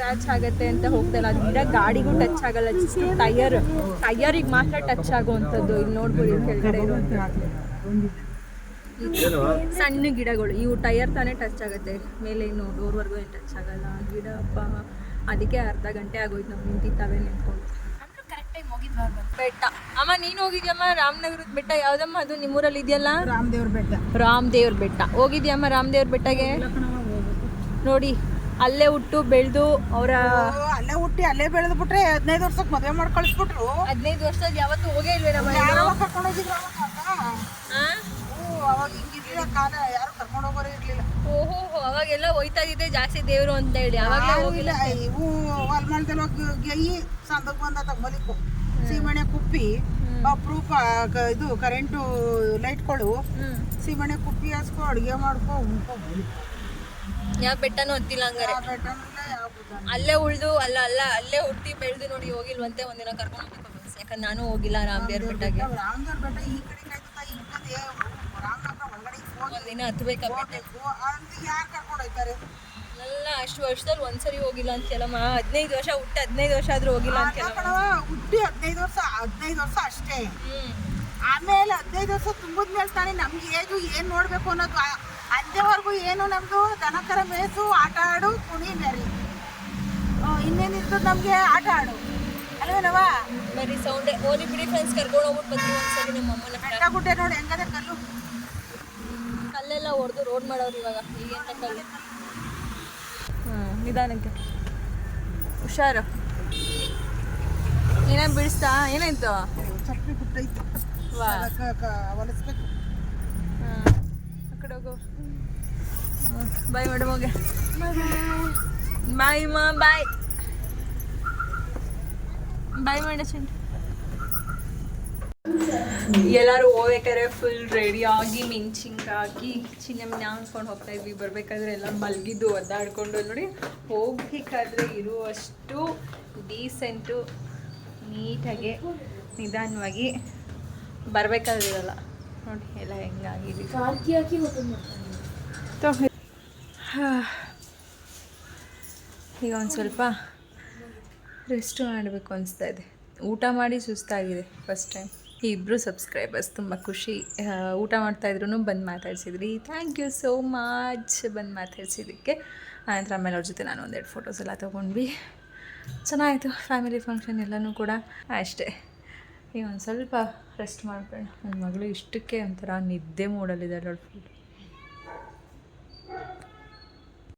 ಸ್ಕ್ರ್ಯಾಚ್ ಆಗತ್ತೆ ಅಂತ ಹೋಗ್ತಾ ಇಲ್ಲ. ಅದು ಗಿಡ ಗಾಡಿಗೂ ಟಚ್ ಆಗಲ್ಲ. ಜಸ್ಟ್ ಟಯರ್ ಟೈಯರಿಗೆ ಮಾತ್ರ ಟಚ್ ಆಗುವಂಥದ್ದು. ಇಲ್ಲಿ ನೋಡ್ಬೋದು ಇಲ್ಲಿ ಕೆಳಗಡೆ ಇರುವಂಥದ್ದು. ಸಣ್ಣ ಗಿಡಗಳು. ಇವು ಟಯರ್ ತಾನೇ ಟಚ್ ಆಗುತ್ತೆ. ಮೇಲೆ ಇನ್ನು ಡೋರ್ವರೆಗೂ ಏನು ಟಚ್ ಆಗಲ್ಲ. ಗಿಡ ಅಪ್ಪ ಅದಕ್ಕೆ ಅರ್ಧ ಗಂಟೆ ಆಗೋಯ್ತು. ನಾವು ನಿಂತಿದ್ದಾವೆ ನಿಂತ್ಕೊಂಡು. ಬೆಟ್ಟ. ಅಮ್ಮ ನೀನು ಹೋಗಿದ್ಯಮ್ಮ? ರಾಮನಗರದ ಬೆಟ್ಟ ಯಾವ್ದಮ್ಮ? ಅದು ನಿಮ್ಮೂರಲ್ಲಿ ಇದೆಯಲ್ಲ? ರಾಮದೇವ್ರ ಬೆಟ್ಟ. ರಾಮದೇವ್ರ ಬೆಟ್ಟ. ಹೋಗಿದ್ಯಮ್ಮ ರಾಮದೇವ್ರ ಬೆಟ್ಟಗೆ? ನೋಡಿ. ಅಲ್ಲೇ ಹುಟ್ಟು ಬೆಳೆದು ಅವರ ಅಲ್ಲೇ ಹುಟ್ಟಿ ಅಲ್ಲೇ ಬೆಳೆದು ಬಿಟ್ರೆ ಹದಿನೈದು ವರ್ಷಕ್ಕೆ ಮದುವೆ ಮಾಡಿ ಕಳಿಸ್ಬಿಟ್ರು ಹದಿನೈದು ವರ್ಷದ ಯಾವತ್ತು ಹೋಗೇ ಇಲ್ವೇನಮ್ಮ ಯಾರೋ ಕರ್ಕೊಂಡು ಹೋಗಿದ್ರು ಅವಾಗ? ಅವಾಗ ಹಿಂಗಿರ್ಲಿಲ್ಲ ಕಾಲ? ಯಾರು ಕರ್ಕೊಂಡು ಹೋಗೋರು ಇರ್ಲಿಲ್ಲ. ಓಹೋ ಅವಾಗೆಲ್ಲ ಹೋಯ್ತಾ ಇದ್ದೆ ಜಾಸ್ತಿ ದೇವ್ರು ಅಂತ ಹೇಳಿ. ಅವಾಗಲೇ ಹೋಗಿಲ್ಲ ಇವು ಹೊಲ್ಮಳದಲ್ಲಿ ಹೋಗಿ ಗೆಯ್ಯಿ ಸಂದಕ್ಕೆ ಬಂದ ತಗೊಲಿಕ್ಕು ಸೀಮಣೆ ಕುಪ್ಪಿ ಪ್ರೂಫ್ ಇದು ಕರೆಂಟು ಲೈಟ್ಗಳು. ಸೀಮಣೆ ಕುಪ್ಪಿ ಹಾಸ್ಕೊ ಅಡುಗೆ ಮಾಡ್ಕೊ ಉಣ್ಕೊ ಯಾವ ಬೆಟ್ಟನೂ ಹತ್ತಿಲ್ಲ ಹಂಗಾರೆ. ಅಲ್ಲೇ ಉಳ್ದು ಅಲ್ಲ ಅಲ್ಲ ಅಲ್ಲೇ ಹುಟ್ಟಿ ಬೆಳೆದು ನೋಡಿ ಹೋಗಿಲ್ವಂತೆ ಒಂದಿನ ಕರ್ಕೊಂಡು ಹೋಗ್ಬೇಕು ಯಾಕಂದ್ರೆ ನಾನು ಹೋಗಿಲ್ಲ ರಾಮದೇವ್ರ ಬೆಟ್ಟಗೆ ನಾವು ರಾಮದೇವ್ರ ಬೆಟ್ಟ ಈ ಕಡೆ ಕಾಯ್ತದ ಈ ಕಡೆ ರಾಮನಗರ ಒಳಗಡೆ ಹೋಗಿ ಒಂದಿನ ಹತ್ಬೇಕಾ ಎಲ್ಲ ಅಷ್ಟು ವರ್ಷದಲ್ಲಿ ಒಂದ್ಸರಿ ಹೋಗಿಲ್ಲ ಅಂತೆಲ್ಲಮ್ಮ ಹದಿನೈದು ವರ್ಷ ಹುಟ್ಟಿ ಹದಿನೈದು ವರ್ಷ ಆದ್ರೂ ಹೋಗಿಲ್ಲ ಅಂತ ಹುಟ್ಟಿ ಹದಿನೈದು ವರ್ಷ ಹದಿನೈದು ವರ್ಷ ಅಷ್ಟೇ. ಆಮೇಲೆ ಹದಿನೈದು ವರ್ಷ ತುಂಬಿದ್ಮೇಲೆ ತಾನೇ ನಮ್ಗೆ ಏಜು ಏನ್ ನೋಡಬೇಕು ಅನ್ನೋದು ಅಂತ್ಯವರೆಗೂ ಏನು ನಮ್ಮದು ದನಕರ ಮೇಸು ಆಟ ಆಡು ಕುಣಿ ಮೆರಿ ಇನ್ನೇನಿತ್ತು ನಮಗೆ ಆಟ ಆಡು? ಅಲ್ವೇನವಾ ಬರೀ ಸೌಂಡೇ ಓದಿ ಬಿಡಿ ಫ್ರೆಂಡ್ಸ್ ಕರ್ಕೊಂಡು ಹೋಗ್ಬಿಟ್ಟು ಬರ್ತೀವಿ ಒಂದ್ಸರಿ ನಮ್ಮ ಅಮ್ಮನ ಬೆಟ್ಟ ಗುಡ್ಡೆ ನೋಡಿ ಹೆಂಗದೆ ಕಲ್ಲು? ಕಲ್ಲೆಲ್ಲ ಹೊಡೆದು ರೋಡ್ ಮಾಡೋರು ಇವಾಗ. ಈಗೆಂತ ಕಲ್ಲು. ಹ್ಞೂ ನಿಧಾನಕ್ಕೆ. ಹುಷಾರು. ಏನೇನು ಬಿಡಿಸ್ತಾ ಏನಾಯ್ತು? ಚಪ್ಪಲಿ ಬಿಟ್ಟೈತೆ ವಾ ಕ- ಕ- ಹೊಲಿಸ್ಬೇಕು ಹಾಂ ಆ ಬಾಯ್ ಮೇಡಮ್ ಹೋಗಿ ಬಾಯ್ ಮಾ ಬಾಯ್ ಬಾಯ್ ಮಾಡ ಎಲ್ಲರೂ ಹೋಗ್ಬೇಕಾದ್ರೆ ಫುಲ್ ರೆಡಿಯಾಗಿ ಹಾಕಿ ಚಿನ್ನಮ್ಮನ ಅನ್ಕೊಂಡು ಹೋಗ್ತಾ ಇದ್ವಿ. ಬರ್ಬೇಕಾದ್ರೆ ಎಲ್ಲ ಮಲಗಿದ್ದು, ಒದ್ದಾಡ್ಕೊಂಡು ನೋಡಿ, ಹೋಗ್ಬೇಕಾದ್ರೆ ಇರುವಷ್ಟು ಡೀಸೆಂಟು ನೀಟಾಗಿ ನಿಧಾನವಾಗಿ ಬರ್ಬೇಕಾದ್ರೆ ನೋಡಿ ಎಲ್ಲ ಹೆಂಗಾಗಿದೆ. ಹಾಕಿ ಹಾಂ. ಈಗ ಒಂದು ಸ್ವಲ್ಪ ರೆಸ್ಟ್ ಮಾಡಬೇಕು ಅನಿಸ್ತಾ ಇದೆ. ಊಟ ಮಾಡಿ ಸುಸ್ತಾಗಿದೆ ಫಸ್ಟ್ ಟೈಮ್ ಈ ಇಬ್ಬರು ಸಬ್ಸ್ಕ್ರೈಬರ್ಸ್ ತುಂಬ ಖುಷಿ. ಊಟ ಮಾಡ್ತಾಯಿದ್ರು ಬಂದು ಮಾತಾಡ್ಸಿದ್ರಿ. ಥ್ಯಾಂಕ್ ಯು ಸೋ ಮಚ್ ಬಂದು ಮಾತಾಡ್ಸಿದ್ದಕ್ಕೆ. ಆನಂತರ ಆಮೇಲೆ ಅವ್ರ ಜೊತೆ ನಾನು ಒಂದೆರಡು ಫೋಟೋಸ್ ಎಲ್ಲ ತೊಗೊಂಡ್ವಿ. ಚೆನ್ನಾಯಿತು ಫ್ಯಾಮಿಲಿ ಫಂಕ್ಷನ್ ಎಲ್ಲನೂ ಕೂಡ. ಅಷ್ಟೇ. ಈಗ ಒಂದು ಸ್ವಲ್ಪ ರೆಸ್ಟ್ ಮಾಡ್ಕೊಳ್ಳೋಣ ನನ್ನ ಮಗಳು ಇಷ್ಟಕ್ಕೆ ಒಂಥರ ನಿದ್ದೆ ಮೂಡಲ್ಲಿದ್ದಾಳೆ ಅವಳು ಫುಲ್